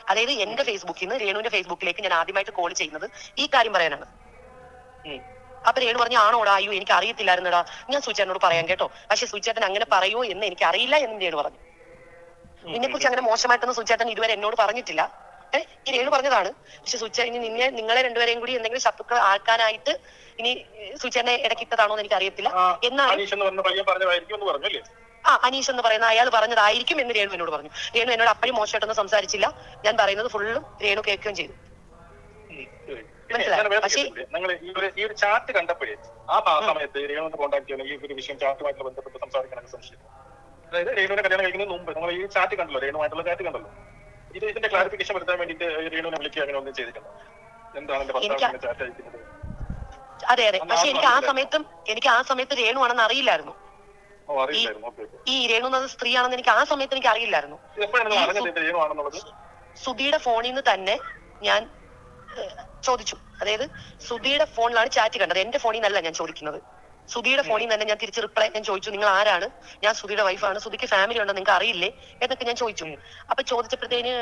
അതായത് എന്റെ ഫേസ്ബുക്കിൽ നിന്ന് രേണുവിന്റെ ഫേസ്ബുക്കിലേക്ക് ഞാൻ ആദ്യമായിട്ട് കോൾ ചെയ്യുന്നത് ഈ കാര്യം പറയാനാണ്. അപ്പൊ രേണു പറഞ്ഞു ആണോടാ അയ്യോ എനിക്ക് അറിയത്തില്ലായിരുന്നടാ. ഞാൻ സുചേട്ടനോട് പറയാം കേട്ടോ പക്ഷെ സുചേട്ടൻ അങ്ങനെ പറയോ എന്ന് എനിക്ക് അറിയില്ല എന്ന് രേണു പറഞ്ഞു. നിന്നെ കുറിച്ച് അങ്ങനെ മോശമായിട്ടൊന്നും സുചേട്ടൻ ഇതുവരെ എന്നോട് പറഞ്ഞിട്ടില്ല. ഏഹ് ഈ രേണു പറഞ്ഞതാണ്. പക്ഷെ സുചേട്ടൻ ഇനി നിന്നെ നിങ്ങളെ രണ്ടുപേരെയും കൂടി എന്തെങ്കിലും ശത്രുക്കൾ ആക്കാനായിട്ട് ഇനി സുചേട്ടനെ ഇടക്കിട്ടതാണോ എന്ന് എനിക്ക് അറിയത്തില്ല ആ, ആ അനീഷ് എന്ന് പറയുന്ന അയാൾ പറഞ്ഞതായിരിക്കും എന്ന് രേണു എന്നോട് പറഞ്ഞു. രേണു എന്നോട് അപ്പോഴും മോശമായിട്ടൊന്നും സംസാരിച്ചില്ല. ഞാൻ പറയുന്നത് ഫുള്ളും രേണു കേൾക്കുകയും ചെയ്തു. ഉം, ശരി. പിന്നെ മനസ്സിലായോ? ഞാൻ വേറെ പക്ഷേ- കേട്ടില്ലേ? നിങ്ങൾ ഈ ഒരു ഈ ഒരു ചാറ്റ് കണ്ടപ്പോഴേ ആ പ- സമയത്ത് രേണുവിനെ കോൺടാക്ട് ചെയ്യണം. ഈ ഒരു വിഷയം ചാറ്റുമായിട്ട് ബന്ധപ്പെട്ട് സംസാരിക്കാനൊക്കെ സംശയം. അതായത് രേണുവിനെ കല്യാണം കഴിക്കുന്നതിന് മുമ്പ് നമ്മൾ ഈ ചാറ്റ് കണ്ടല്ലോ രേണുമായിട്ടുള്ള ചാറ്റ് കണ്ടല്ലോ. ഇത് ഇതിന്റെ ക്ലാരിഫിക്കേഷൻ വരുത്താൻ വേണ്ടിയിട്ട് രേണുവിനെ വിളിക്കുക അങ്ങനെ ഒന്നും ചെയ്തിട്ടുണ്ടോ എന്താണ് എന്റെ എനിക്ക് ഭർത്താവിനെ ചാറ്റ് അയക്കുന്നത്? അതെ അതെ. പക്ഷെ എനിക്ക് ആ സമയത്തും എനിക്ക് ആ സമയത്ത് രേണു ആണെന്ന് അറിയില്ലായിരുന്നു ഓ അറിയില്ലായിരുന്നു ഓക്കെ ഓക്കെ ഈ രേണു എന്നത് സ്ത്രീയാണെന്ന് എനിക്ക് ആ സമയത്ത് എനിക്ക് അറിയില്ലായിരുന്നു. സുധിയുടെ ഫോണിൽ നിന്ന് തന്നെ ഞാൻ ചോദിച്ചു. അതായത് സുധിയുടെ ഫോണിലാണ് ചാറ്റ് കണ്ടത്. എന്റെ ഫോണിൽ നിന്നല്ല ഞാൻ ചോദിക്കുന്നത്. സുധിയുടെ ഫോണിൽ തന്നെ ഞാൻ തിരിച്ച് റിപ്ലൈ ഞാൻ ചോദിച്ചു നിങ്ങൾ ആരാണ്? ഞാൻ സുധിയുടെ വൈഫാണ് സുധിക്ക് ഫാമിലി ഉണ്ടോ? നിങ്ങൾക്ക് അറിയില്ലേ? എന്നൊക്കെ ഞാൻ ചോദിച്ചു. അപ്പൊ ചോദിച്ചപ്പോഴത്തേന്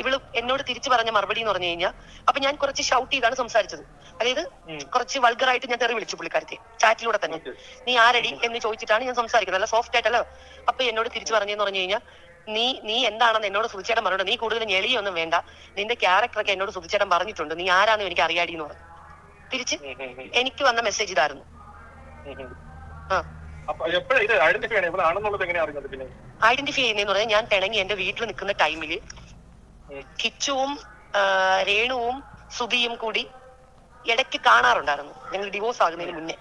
ഇവൾ എന്നോട് തിരിച്ചു പറഞ്ഞ മറുപടി എന്ന് പറഞ്ഞു കഴിഞ്ഞാൽ അപ്പൊ ഞാൻ കുറച്ച് ഷൗട്ട് ചെയ്താണ് സംസാരിച്ചത്. അതായത് കുറച്ച് വൾഗറായിട്ട് ഞാൻ തെറി വിളിച്ചു പുള്ളിക്കാരത്തെ ചാറ്റിലൂടെ തന്നെ. നീ ആരടി? എന്ന് ചോദിച്ചിട്ടാണ് ഞാൻ സംസാരിക്കുന്നത്. അല്ല സോഫ്റ്റ് ആയിട്ടല്ലോ. അപ്പൊ എന്നോട് തിരിച്ചു പറഞ്ഞെന്ന് പറഞ്ഞു കഴിഞ്ഞാൽ നീ നീ എന്താണെന്ന് എന്നോട് സുധിച്ചേട്ടൻ പറഞ്ഞിട്ടുണ്ട്. നീ കൂടുതൽ ഞെളിയൊന്നും വേണ്ട. നിന്റെ ക്യാരക്ടറൊക്കെ എന്നോട് സുധിച്ചേട്ടൻ പറഞ്ഞിട്ടുണ്ട്. നീ ആരാന്ന് എനിക്ക് അറിയാടി എന്ന് പറഞ്ഞു. തിരിച്ച് എനിക്ക് വന്ന മെസ്സേജ് ഇതായിരുന്നു. ഐഡന്റിഫൈ ചെയ്യുന്ന ചെയ്യുന്നതെന്ന് പറഞ്ഞാൽ ഞാൻ പിണങ്ങി എന്റെ വീട്ടിൽ നിൽക്കുന്ന ടൈമിൽ. കിച്ചുവും രേണുവും സുധിയും കൂടി ഇടയ്ക്ക് കാണാറുണ്ടായിരുന്നു. ഞങ്ങൾ ഡിവോഴ്സ് ആകുന്നതിന് മുന്നേ.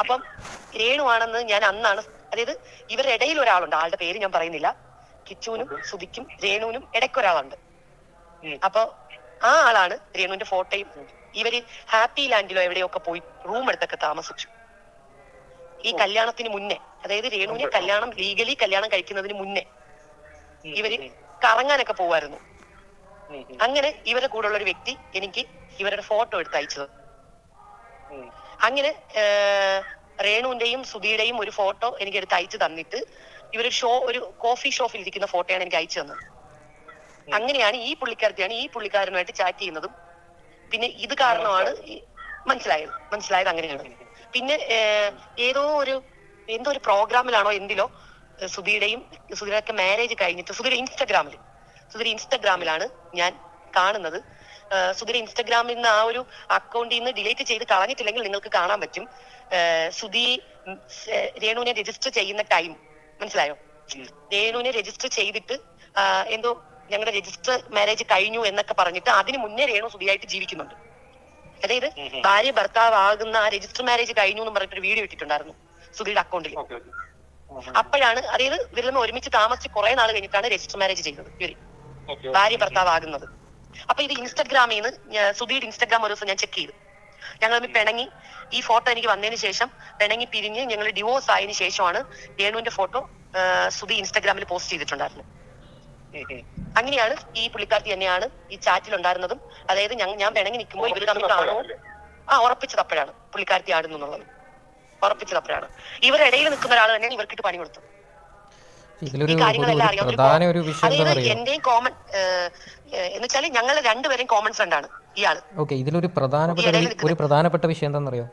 അപ്പം രേണു ആണെന്ന് ഞാൻ അന്നാണ് അതായത് ഇവരുടെ ഇടയിൽ ഒരാളുണ്ട്. ആളുടെ പേര് ഞാൻ പറയുന്നില്ല. കിച്ചുവിനും സുധിക്കും രേണുവിനും ഇടയ്ക്ക് ഒരാളുണ്ട്. അപ്പൊ ആ ആളാണ് രേണുവിന്റെ ഫോട്ടോയും ഇവർ ഹാപ്പി ലാൻഡിലോ എവിടെയൊക്കെ പോയി റൂം എടുത്തൊക്കെ താമസിച്ചു. ഈ കല്യാണത്തിന് മുന്നേ അതായത് രേണുവിനെ കല്യാണം ലീഗലി കല്യാണം കഴിക്കുന്നതിന് മുന്നേ ഇവർ കറങ്ങാനൊക്കെ പോവായിരുന്നു. അങ്ങനെ ഇവരുടെ കൂടെ ഉള്ള ഒരു വ്യക്തി എനിക്ക് ഇവരുടെ ഫോട്ടോ എടുത്ത് അയച്ചത്. അങ്ങനെ രേണുവിന്റെയും സുധിയുടെയും ഒരു ഫോട്ടോ എനിക്ക് എടുത്ത് അയച്ചു തന്നിട്ട് ഇവർ ഷോ ഒരു കോഫി ഷോപ്പിൽ ഇരിക്കുന്ന ഫോട്ടോയാണ് എനിക്ക് അയച്ചു തന്നത്. അങ്ങനെയാണ് ഈ പുള്ളിക്കാരത്തെയാണ് ഈ പുള്ളിക്കാരനുമായിട്ട് ചാറ്റ് ചെയ്യുന്നതും പിന്നെ ഇത് കാരണമാണ് മനസ്സിലായത്. മനസ്സിലായത് അങ്ങനെയാണ്. പിന്നെ ഏതോ ഒരു എന്തോ ഒരു പ്രോഗ്രാമിലാണോ എന്തിലോ ഏഹ്, സുധിയുടെയും സുധിയുടെയൊക്കെ മാരേജ് കഴിഞ്ഞിട്ട് സുധീര ഇൻസ്റ്റഗ്രാമിൽ സുധീര ഇൻസ്റ്റഗ്രാമിലാണ് ഞാൻ കാണുന്നത്. സുധീര ഇൻസ്റ്റാഗ്രാമിൽ നിന്ന് ആ ഒരു അക്കൗണ്ടിൽ നിന്ന് ഡിലീറ്റ് ചെയ്ത് കളഞ്ഞിട്ടില്ലെങ്കിൽ നിങ്ങൾക്ക് കാണാൻ പറ്റും. സുധി രേണുവിനെ രജിസ്റ്റർ ചെയ്യുന്ന ടൈം മനസ്സിലായോ? രേണുവിനെ രജിസ്റ്റർ ചെയ്തിട്ട് എന്തോ ഞങ്ങളുടെ രജിസ്റ്റർ മാരേജ് കഴിഞ്ഞു എന്നൊക്കെ പറഞ്ഞിട്ട് അതിന് മുന്നേ രേണു സുധിയായിട്ട് ജീവിക്കുന്നുണ്ട്. അതായത് ഭാര്യ ഭർത്താവ് ആകുന്ന ആ രജിസ്റ്റർ മാരേജ് കഴിഞ്ഞു എന്ന് പറഞ്ഞിട്ട് ഒരു വീഡിയോ ഇട്ടിട്ടുണ്ടായിരുന്നു സുധിയുടെ അക്കൗണ്ടിൽ അപ്പോഴാണ് അതായത് ഇവരൊന്നും ഒരുമിച്ച് താമസിച്ച് കുറെ നാൾ കഴിഞ്ഞിട്ടാണ് രജിസ്റ്റർ മാരേജ് ചെയ്തത് ഇവർ. ഭാര്യ ഭർത്താവ് ആകുന്നത് അപ്പൊ ഇത് ഇൻസ്റ്റാഗ്രാമിൽ നിന്ന് സുധിയുടെ ഇൻസ്റ്റഗ്രാം ഒരു ദിവസം ഞാൻ ചെക്ക് ചെയ്തു. ഞങ്ങൾ തമ്മിൽ പിണങ്ങി. ഈ ഫോട്ടോ എനിക്ക് വന്നതിന് ശേഷം പിണങ്ങി പിരിഞ്ഞ് ഞങ്ങൾ ഡിവോഴ്സ് ആയതിനു ശേഷമാണ് രേണുവിന്റെ ഫോട്ടോ സുധി ഇൻസ്റ്റാഗ്രാമിൽ പോസ്റ്റ് ചെയ്തിട്ടുണ്ടായിരുന്നു അങ്ങനെയാണ് ഈ പുള്ളിക്കാരത്തി തന്നെയാണ് ഈ ചാറ്റിൽ ഉണ്ടായിരുന്നതും. അതായത് ഞാൻ പിണങ്ങി നിൽക്കുമ്പോൾ ഇവർ തമ്മിൽ കാണുമോ ആ ഉറപ്പിച്ചത് അപ്പോഴാണ് പുള്ളിക്കാരത്തി ആടുന്നു എന്നുള്ളത്. ഉറപ്പിച്ചത് അപ്പോഴാണ്. ഇവരുടെ ഇടയിൽ നിൽക്കുന്ന ഒരാൾ തന്നെയാണ് ഇവർക്കിട്ട് പണി കൊടുത്തത്. ഇതിലൊരു ഒരു പ്രധാന വിഷയം എന്താ പറയുക? കോമൺ ഞങ്ങൾ രണ്ടുപേരും കോമൺ ഫ്രണ്ട് ആണ് ഇയാൾ. ഓക്കെ ഇതിലൊരു പ്രധാനപ്പെട്ട ഒരു പ്രധാനപ്പെട്ട വിഷയം എന്താണെന്നറിയോ?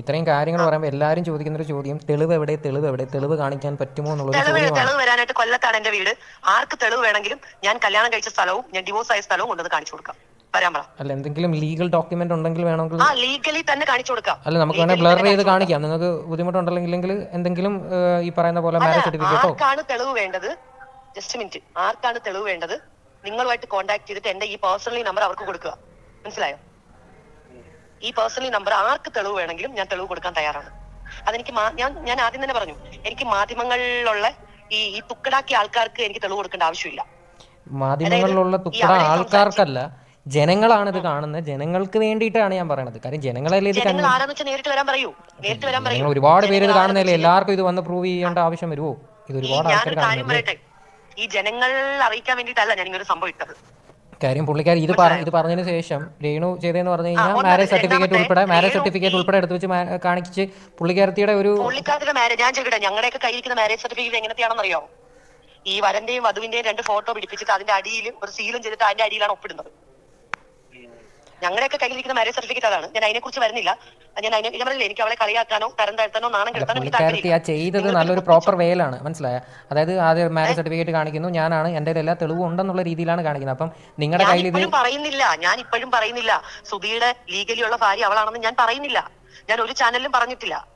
ഇത്രയും കാര്യങ്ങൾ പറയുമ്പോൾ എല്ലാരും ചോദിക്കുന്ന ഒരു ചോദ്യം തെളിവ് എവിടെ തെളിവ് എവിടെ തെളിവ് കാണിക്കാൻ പറ്റുമോ എന്നുള്ളത് തെളിവ് വരാനായിട്ട് കൊല്ലത്താണ് എന്റെ വീട്. ആർക്ക് തെളിവ് വേണമെങ്കിലും ഞാൻ കല്യാണം കഴിച്ച സ്ഥലവും ഞാൻ ഡിവോഴ്സ് ആയ സ്ഥലവും കൊണ്ടുവന്ന് കാണിച്ചു കൊടുക്കാം. അല്ല എന്തെങ്കിലും ലീഗൽ ഡോക്യുമെന്റ് ഉണ്ടെങ്കിൽ വേണമെങ്കിൽ ലീഗലി തന്നെ കാണിച്ചു കൊടുക്കാം. അല്ല നമുക്ക് വേണേൽ ബ്ലർ ചെയ്ത് കാണിക്കാം. നിങ്ങൾക്ക് ബുദ്ധിമുട്ടുണ്ടെങ്കിൽ എന്തെങ്കിലും ഈ പറയുന്ന പോലെ മാരേജ് സർട്ടിഫിക്കറ്റോ ആർക്കാണ് തെളിവ് വേണ്ടത്? ജസ്റ്റ് മിനിറ്റ് ആർക്കാണ് തെളിവ് വേണ്ടത്? നിങ്ങളുമായിട്ട് കോൺടാക്ട് ചെയ്തിട്ട് എന്റെ ഈ പേഴ്സണലി നമ്പർ അവർക്ക് കൊടുക്കുക. മനസ്സിലായോ? ഈ പേഴ്സണലി നമ്പർ ആർക്ക് തെളിവ് വേണമെങ്കിലും ഞാൻ തെളിവ് കൊടുക്കാൻ തയ്യാറാണ്. അതെനിക്ക് ഞാൻ ഞാൻ ആദ്യം തന്നെ പറഞ്ഞു എനിക്ക് മാധ്യമങ്ങളിലുള്ള ഈ ഈ തുക്കടാക്കിയ ആൾക്കാർക്ക് എനിക്ക് തെളിവ് കൊടുക്കേണ്ട ആവശ്യമില്ല. മാധ്യമങ്ങളിലുള്ള തുക്കട ആൾക്കാർക്കല്ല ജനങ്ങളാണ് ഇത് കാണുന്നത്. ജനങ്ങൾക്ക് വേണ്ടിയിട്ടാണ് ഞാൻ പറയുന്നത് കാര്യം ജനങ്ങളല്ലേ ഇത് കണ്ടു ഒരുപാട് പേര് ഇത് കാണുന്നില്ല എല്ലാവർക്കും ഇത് വന്ന് പ്രൂവ് ചെയ്യേണ്ട ആവശ്യം വരുമോ ഇത് ഒരുപാട് ആൾക്കാർ കാണുന്നല്ലേ ഈ ജനങ്ങൾ അറിയിക്കാൻ വേണ്ടിട്ടല്ല ഞാൻ ഇങ്ങനെ സംഭവിച്ചത് സംഭവം ഇട്ടത്. കാര്യം പുള്ളിക്കാരി ഇത് പറഞ്ഞു ഇത് പറഞ്ഞതിന് ശേഷം രേണു ചെയ്തതെന്ന് പറഞ്ഞു കഴിഞ്ഞാൽ മാരേജ് സർട്ടിഫിക്കറ്റ് ഉൾപ്പെടെ മാരേജ് സർട്ടിഫിക്കറ്റ് ഉൾപ്പെടെ എടുത്ത് വെച്ച് കാണിച്ച് പുള്ളിക്കാരത്തിയുടെ ഒരു മാരേജ് ഞാൻ ചോദിക്കട്ടെ ഞങ്ങളുടെയൊക്കെ കയ്യിരിക്കുന്ന മാരേജ് സർട്ടിഫിക്കറ്റ് എങ്ങനത്തെയാണെന്ന് അറിയാമോ ഈ വരന്റെയും വധുവിന്റെയും രണ്ട് ഫോട്ടോ പിടിപ്പിച്ചിട്ട് അതിന്റെ അടിയിൽ ഒരു സീലും ചെയ്തിട്ട് അതിന്റെ അടിയിലാണ് ഒപ്പിടുന്നത്. ഞങ്ങളുടെയൊക്കെ കയ്യിലിരിക്കുന്ന മാരേജ് സർട്ടിഫിക്കറ്റ് അതാണ്. ഞാൻ അതിനെ കുറിച്ച് വരുന്നില്ല. ഞാൻ അതിനെ ഞാൻ പറഞ്ഞില്ല എനിക്ക് അവളെ കളിയാക്കാനോ തരം താഴ്ത്താനോ നാണം കിട്ടാനോ കെടുത്താനോ എനിക്ക് പുള്ളിക്കാരത്തി ആ താല്പര്യമില്ല. ചെയ്തത് നല്ലൊരു പ്രോപ്പർ വേലാണ് മനസ്സിലായ? അതായത് ആദ്യം മാരേജ് സർട്ടിഫിക്കറ്റ് കാണിക്കുന്നു ഞാനാണ് എന്റെ കയ്യിൽ എല്ലാ തെളിവും ഉണ്ടെന്നുള്ള രീതിയിലാണ് കാണിക്കുന്നത്. അപ്പം നിങ്ങളുടെ ഞാൻ കയ്യിൽ ഇത് ഇപ്പോഴും പറയുന്നില്ല ഞാൻ ഇപ്പോഴും പറയുന്നില്ല. സുധിയുടെ ലീഗലി ഉള്ള ഭാര്യ അവളാണെന്ന് ഞാൻ പറയുന്നില്ല. ഞാൻ ഒരു ചാനലിലും പറഞ്ഞിട്ടില്ല.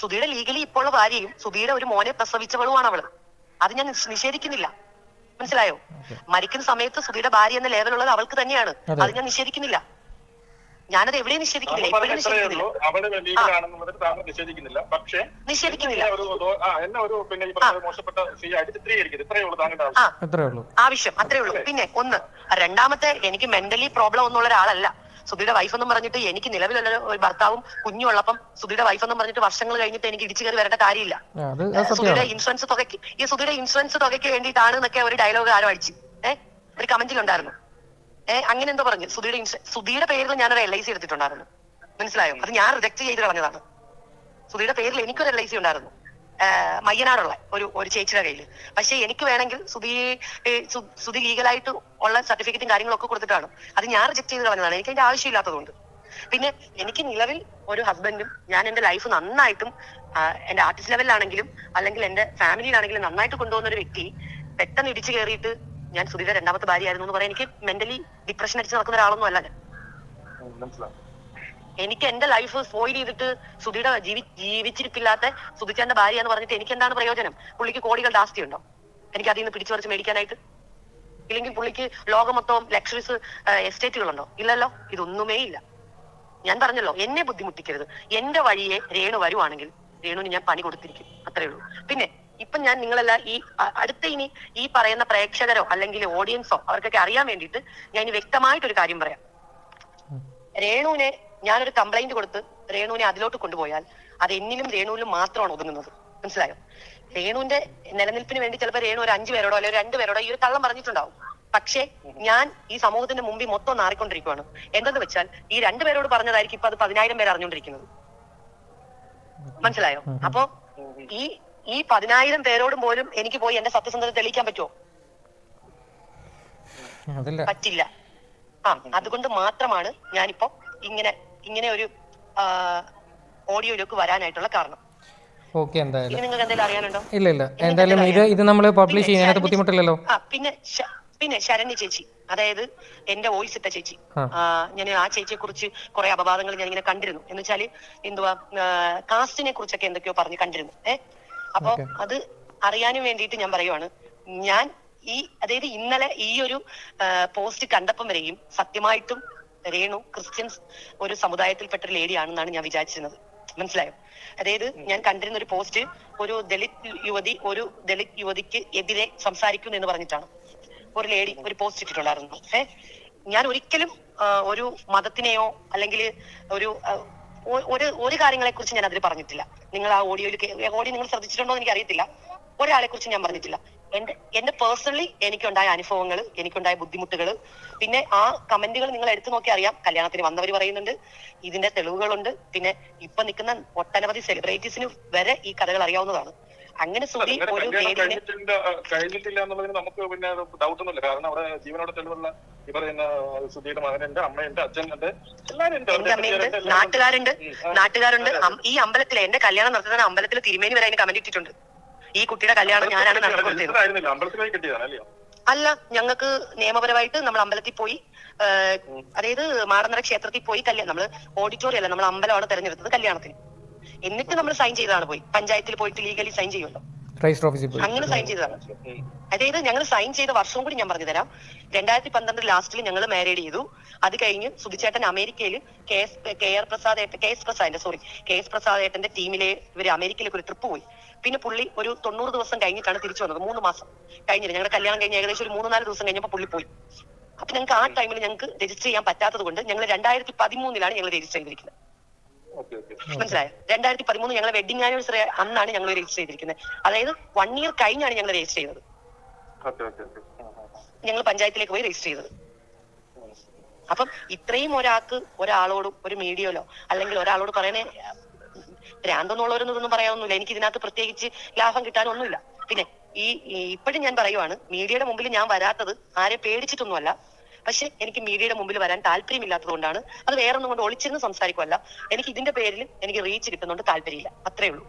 സുധിയുടെ ലീഗലി ഇപ്പോൾ ഉള്ള ഭാര്യയും സുധിയുടെ ഒരു മോനെ പ്രസവിച്ചവളുമാണ് അവൾ. അത് ഞാൻ നിഷ്- നിഷേധിക്കുന്നില്ല. മനസ്സിലായോ? മരിക്കുന്ന സമയത്ത് സുധിയുടെ ഭാര്യ എന്ന ലെവലുള്ളത് അവൾക്ക് തന്നെയാണ്. അതെ. ഞാൻ നിഷേധിക്കുന്നില്ല. ഞാനത് എവിടെയും നിഷേധിക്കുന്നില്ല. ഇത്രയേ നിഷേധിക്കുന്നില്ല. പക്ഷേ നിഷേധിക്കുന്നില്ല. ആവശ്യം. അത്രേ ഉള്ളൂ. പിന്നെ ഒന്ന് രണ്ടാമത്തെ എനിക്ക് മെന്റലി പ്രോബ്ലം ഒന്നുള്ള ഒരാളല്ല സുധിയുടെ വൈഫ് എന്നും പറഞ്ഞിട്ട് എനിക്ക് നിലവിലുള്ള ഒരു ഭർത്താവും കുഞ്ഞുള്ളപ്പം സുധിയുടെ വൈഫ് എന്നും പറഞ്ഞിട്ട് വർഷങ്ങൾ കഴിഞ്ഞിട്ട് എനിക്ക് ഇടിച്ചു കയറി വരേണ്ട കാര്യമില്ല. സുധിയുടെ ഇൻഷുറൻസ് തുകയ്ക്ക് ഈ സുധിയുടെ ഇൻഷുറൻസ് തുകയ്ക്ക് വേണ്ടിയിട്ടാണ് എന്നൊക്കെ ഒരു ഡയലോഗ് ആരോ അടിച്ചു. ഏഹ് ഒരു കമന്റിൽ ഉണ്ടായിരുന്നു ഏഹ് അങ്ങനെ എന്തോ പറഞ്ഞു. സുധിയുടെ ഇൻഷുറൻസ് സുധിയുടെ പേരിൽ ഞാനൊരു എൽ ഐ സി എടുത്തിട്ടുണ്ടായിരുന്നു. മനസ്സിലായോ? അത് ഞാൻ റിജക്ട് ചെയ്ത് കളഞ്ഞതാണ്. സുധിയുടെ പേരിൽ എനിക്കൊരു എൽ ഐ സി ഉണ്ടായിരുന്നു. മയ്യനാടുള്ള ഒരു ഒരു ചേച്ചിയുടെ കയ്യിൽ പക്ഷേ എനിക്ക് വേണമെങ്കിൽ സുധി സുധി ലീഗലായിട്ട് ഉള്ള സർട്ടിഫിക്കറ്റും കാര്യങ്ങളൊക്കെ കൊടുത്തിട്ടാണ്. അത് ഞാൻ റിജക്ട് ചെയ്ത് കളഞ്ഞതാണ്. എനിക്ക് അതിന്റെ ആവശ്യമില്ലാത്തതുകൊണ്ട്. പിന്നെ എനിക്ക് നിലവിൽ ഒരു ഹസ്ബൻഡും ഞാൻ എന്റെ ലൈഫ് നന്നായിട്ടും എന്റെ ആർട്ടിസ്റ്റ് ലെവലിലാണെങ്കിലും അല്ലെങ്കിൽ എന്റെ ഫാമിലിയിലാണെങ്കിലും നന്നായിട്ട് കൊണ്ടുപോകുന്ന ഒരു വ്യക്തി പെട്ടെന്ന് ഇടിച്ചു കയറിയിട്ട് ഞാൻ സുധിയുടെ രണ്ടാമത്തെ ഭാര്യയായിരുന്നു എന്ന് പറയാൻ എനിക്ക് മെന്റലി ഡിപ്രഷൻ അടിച്ച് നടക്കുന്ന ഒരാളൊന്നും അല്ല എനിക്ക് എന്റെ ലൈഫ് സ്പോയിൽ ചെയ്തിട്ട് സുധിയുടെ ജീവി ജീവിച്ചിരിപ്പില്ലാത്ത സുധിച്ചാന്റെ ഭാര്യ എന്ന് പറഞ്ഞിട്ട് എനിക്ക് എന്താണ് പ്രയോജനം? പുള്ളിക്ക് കോടികളുടെ ആസ്തി ഉണ്ടോ എനിക്ക് അതിൽ നിന്ന് പിടിച്ചു പറിച്ച് മേടിക്കാനായിട്ട്? ഇല്ലെങ്കിൽ പുള്ളിക്ക് ലോകം മൊത്തം ലക്ഷറീസ് എസ്റ്റേറ്റുകളുണ്ടോ ഇല്ലല്ലോ. ഇതൊന്നുമേ ഇല്ല. ഞാൻ പറഞ്ഞല്ലോ എന്നെ ബുദ്ധിമുട്ടിക്കരുത്. എന്റെ വഴിയെ രേണു വരുവാണെങ്കിൽ രേണുവിന് ഞാൻ പണി കൊടുത്തിരിക്കും. അത്രേ ഉള്ളൂ. പിന്നെ ഇപ്പൊ ഞാൻ നിങ്ങളെല്ലാം ഈ അടുത്ത ഇനി ഈ പറയുന്ന പ്രേക്ഷകരോ അല്ലെങ്കിൽ ഓഡിയൻസോ അവർക്കൊക്കെ അറിയാൻ വേണ്ടിയിട്ട് ഞാൻ ഇനി വ്യക്തമായിട്ടൊരു കാര്യം പറയാം. രേണുവിനെ ഞാനൊരു കംപ്ലൈന്റ് കൊടുത്ത് രേണുവിനെ അതിലോട്ട് കൊണ്ടുപോയാൽ അത് എന്നിലും രേണുവിലും മാത്രമാണ് ഒതുങ്ങുന്നത്. മനസ്സിലായോ? രേണുവിന്റെ നിലനിൽപ്പിന് വേണ്ടി ചിലപ്പോൾ രേണു ഒരു അഞ്ചു പേരോടോ അല്ലെങ്കിൽ രണ്ടു പേരോടോ ഈ ഒരു കള്ളം പറഞ്ഞിട്ടുണ്ടാവും. പക്ഷേ ഞാൻ ഈ സമൂഹത്തിന്റെ മുമ്പിൽ മൊത്തം നാറിക്കൊണ്ടിരിക്കുകയാണ് എന്തെന്ന് വെച്ചാൽ ഈ രണ്ടുപേരോട് പറഞ്ഞതായിരിക്കും ഇപ്പൊ അത് പതിനായിരം പേര് അറിഞ്ഞുകൊണ്ടിരിക്കുന്നത്. മനസ്സിലായോ? അപ്പൊ ഈ ഈ പതിനായിരം പേരോടും പോലും എനിക്ക് പോയി എന്റെ സത്യസന്ധത തെളിയിക്കാൻ പറ്റുമോ പറ്റില്ല. ആ അതുകൊണ്ട് മാത്രമാണ് ഞാനിപ്പോ ഇങ്ങനെ ഇങ്ങനെ ഒരു ഓഡിയോയിലേക്ക് വരാനായിട്ടുള്ള കാരണം. ഓക്കെ എന്തായാലും. നിങ്ങൾക്ക് എന്തെങ്കിലും അറിയാനുണ്ടോ? ഇല്ല ഇല്ല. എന്തായാലും ഇത് ഇത് നമ്മൾ പബ്ലിഷ് ചെയ്യുന്നതിനകത്ത് ബുദ്ധിമുട്ടില്ലല്ലോ? ആ പിന്നെ പിന്നെ ശരണ്യ ചേച്ചി അതായത് എന്റെ വോയിസ് ഇട്ട ചേച്ചി. ഞാൻ ആ ചേച്ചിയെ കുറിച്ച് കുറെ അപവാദങ്ങൾ ഞാൻ ഇങ്ങനെ കണ്ടിരുന്നു. എന്ന് വെച്ചാൽ എന്തുവാ കാസ്റ്റിനെ കുറിച്ചൊക്കെ എന്തൊക്കെയോ പറഞ്ഞ് കണ്ടിരുന്നു. ഏ? അപ്പൊ അത് അറിയാനും വേണ്ടിയിട്ട് ഞാൻ പറയുവാണ്. ഞാൻ ഈ അതായത് ഇന്നലെ ഈ ഒരു പോസ്റ്റ് കണ്ടപ്പം വരെയും സത്യമായിട്ടും രേണു ക്രിസ്ത്യൻസ് ഒരു സമുദായത്തിൽപ്പെട്ട ഒരു ലേഡിയാണെന്നാണ് ഞാൻ വിചാരിച്ചിരുന്നത്. മനസ്സിലായോ? അതായത് ഞാൻ കണ്ടിരുന്ന ഒരു പോസ്റ്റ് ഒരു ദളിത് യുവതി ഒരു ദളിത് യുവതിക്ക് എതിരെ സംസാരിക്കുന്നു എന്ന് പറഞ്ഞിട്ടാണ്. ഒരു ലേഡി ഒരു പോസ്റ്റ് ഇട്ടിട്ടുണ്ടായിരുന്നു. ഏ? ഞാൻ ഒരിക്കലും ഒരു മതത്തിനെയോ അല്ലെങ്കിൽ ഒരു ഒരു ഒരു കാര്യങ്ങളെ കുറിച്ച് ഞാൻ അതിൽ പറഞ്ഞിട്ടില്ല. നിങ്ങൾ ആ ഓഡിയോയിൽ ഓഡിയോ നിങ്ങൾ ശ്രദ്ധിച്ചിട്ടുണ്ടോ എന്ന് എനിക്ക് അറിയത്തില്ല ഒരാളെ കുറിച്ച് ഞാൻ പറഞ്ഞിട്ടില്ല. എന്റെ എന്റെ പേഴ്സണലി എനിക്കുണ്ടായ അനുഭവങ്ങൾ എനിക്കുണ്ടായ ബുദ്ധിമുട്ടുകൾ പിന്നെ ആ കമന്റുകൾ നിങ്ങൾ എടുത്തു നോക്കി അറിയാം. കല്യാണത്തിന് വന്നവർ പറയുന്നുണ്ട്. ഇതിന്റെ തെളിവുകളുണ്ട്. പിന്നെ ഇപ്പൊ നിൽക്കുന്ന ഒട്ടനവധി സെലിബ്രിറ്റീസിന് വരെ ഈ കഥകൾ അറിയാവുന്നതാണ്. അങ്ങനെ സുധി ഒരു കഴിഞ്ഞിട്ടില്ല എന്നുള്ളതിന് നമുക്ക് പിന്നെ ഡൗട്ട് ഒന്നുമില്ല കാരണം അവിടെ ജീവനോടെ തെളിവുള്ള സുധിയുടെ മകനുണ്ട് അമ്മയുണ്ട് അച്ഛനുണ്ട് എന്റെ അമ്മയുണ്ട്. നാട്ടുകാരുണ്ട് നാട്ടുകാരുണ്ട്. ഈ അമ്പലത്തിലെ എന്റെ കല്യാണം നടത്തുന്ന അമ്പലത്തിൽ തിരുമേനി വരെ അതിന് കമന്റ് ഇട്ടിട്ടുണ്ട്. ഈ കുട്ടിയുടെ കല്യാണം ഞാനാണ് കൊടുത്തത് കിട്ടിയതാണ് അല്ല ഞങ്ങൾക്ക് നിയമപരമായിട്ട് നമ്മൾ അമ്പലത്തിൽ പോയി അതായത് മാറന്നര ക്ഷേത്രത്തിൽ പോയി കല്യാണം. നമ്മൾ ഓഡിറ്റോറിയം അല്ല നമ്മൾ അമ്പലമാണ് തെരഞ്ഞെടുത്തത് കല്യാണത്തിന്. എന്നിട്ട് നമ്മൾ സൈൻ ചെയ്തതാണ് പോയി. പഞ്ചായത്തിൽ പോയിട്ട് ലീഗലി സൈൻ ചെയ്യുമല്ലോ രജിസ്റ്റർ ഓഫീസിൽ പോയി. അങ്ങനെ സൈൻ ചെയ്തതാണ്. അതായത് ഞങ്ങൾ സൈൻ ചെയ്ത വർഷവും കൂടി ഞാൻ പറഞ്ഞു തരാം രണ്ടായിരത്തി പന്ത്രണ്ട് ലാസ്റ്റിൽ ഞങ്ങൾ മാരീഡ് ചെയ്തു. അത് കഴിഞ്ഞ് സുധിച്ചേട്ടൻ അമേരിക്കയിൽ K S K R Prasad ഏട്ടൻ കെ എസ് പ്രസാദിന്റെ സോറി കെ എസ് പ്രസാദ് ഏട്ടന്റെ ടീമിലെ ഇവർ അമേരിക്കയിലേക്ക് ഒരു ട്രിപ്പ് പോയി. പിന്നെ പുള്ളി ഒരു തൊണ്ണൂറ് ദിവസം കഴിഞ്ഞിട്ടാണ് തിരിച്ചു വന്നത്. മൂന്ന് മാസം കഴിഞ്ഞില്ല. ഞങ്ങളുടെ കല്യാണം കഴിഞ്ഞ ഏകദേശം ഒരു മൂന്ന് നാല് ദിവസം കഴിഞ്ഞപ്പോൾ പുള്ളി പോയി. അപ്പൊ ഞങ്ങൾക്ക് ആ ടൈമിൽ ഞങ്ങൾക്ക് രജിസ്റ്റർ ചെയ്യാൻ പറ്റാത്തത് കൊണ്ട് ഞങ്ങൾ രണ്ടായിരത്തി പതിമൂന്നിലാണ് ഞങ്ങൾ രജിസ്റ്റർ ചെയ്തിരിക്കുന്നത്. മനസ്സിലായോ? രണ്ടായിരത്തി പതിമൂന്ന് ഞങ്ങളെ വെഡിങ് ആനിവേഴ്സറി അന്നാണ് ഞങ്ങൾ രജിസ്റ്റർ ചെയ്തിരിക്കുന്നത്. അതായത് വൺ ഇയർ കഴിഞ്ഞാണ് ഞങ്ങൾ രജിസ്റ്റർ ചെയ്തത്. ഞങ്ങൾ പഞ്ചായത്തിലേക്ക് പോയി രജിസ്റ്റർ ചെയ്തത്. അപ്പം ഇത്രയും ഒരാൾക്ക് ഒരാളോട് ഒരു മീഡിയയിലോ അല്ലെങ്കിൽ ഒരാളോട് പറയണേ ഭ്രാന്തെന്നുള്ളവരൊന്നും ഇതൊന്നും പറയാനൊന്നുമില്ല എനിക്ക് ഇതിനകത്ത് പ്രത്യേകിച്ച് ലാഭം കിട്ടാനൊന്നുമില്ല. പിന്നെ ഈ ഈ ഇപ്പോഴും ഞാൻ പറയുവാണ് മീഡിയയുടെ മുമ്പിൽ ഞാൻ വരാത്തത് ആരെ പേടിച്ചിട്ടൊന്നുമല്ല. പക്ഷെ എനിക്ക് മീഡിയയുടെ മുമ്പിൽ വരാൻ താല്പര്യമില്ലാത്തതുകൊണ്ടാണ് അത് വേറൊന്നും കൊണ്ട് ഒളിച്ചിരുന്ന് സംസാരിക്കുമല്ല എനിക്ക് ഇതിന്റെ പേരിൽ എനിക്ക് റീച്ച് കിട്ടുന്നുണ്ട് താല്പര്യമില്ല. അത്രേ ഉള്ളൂ.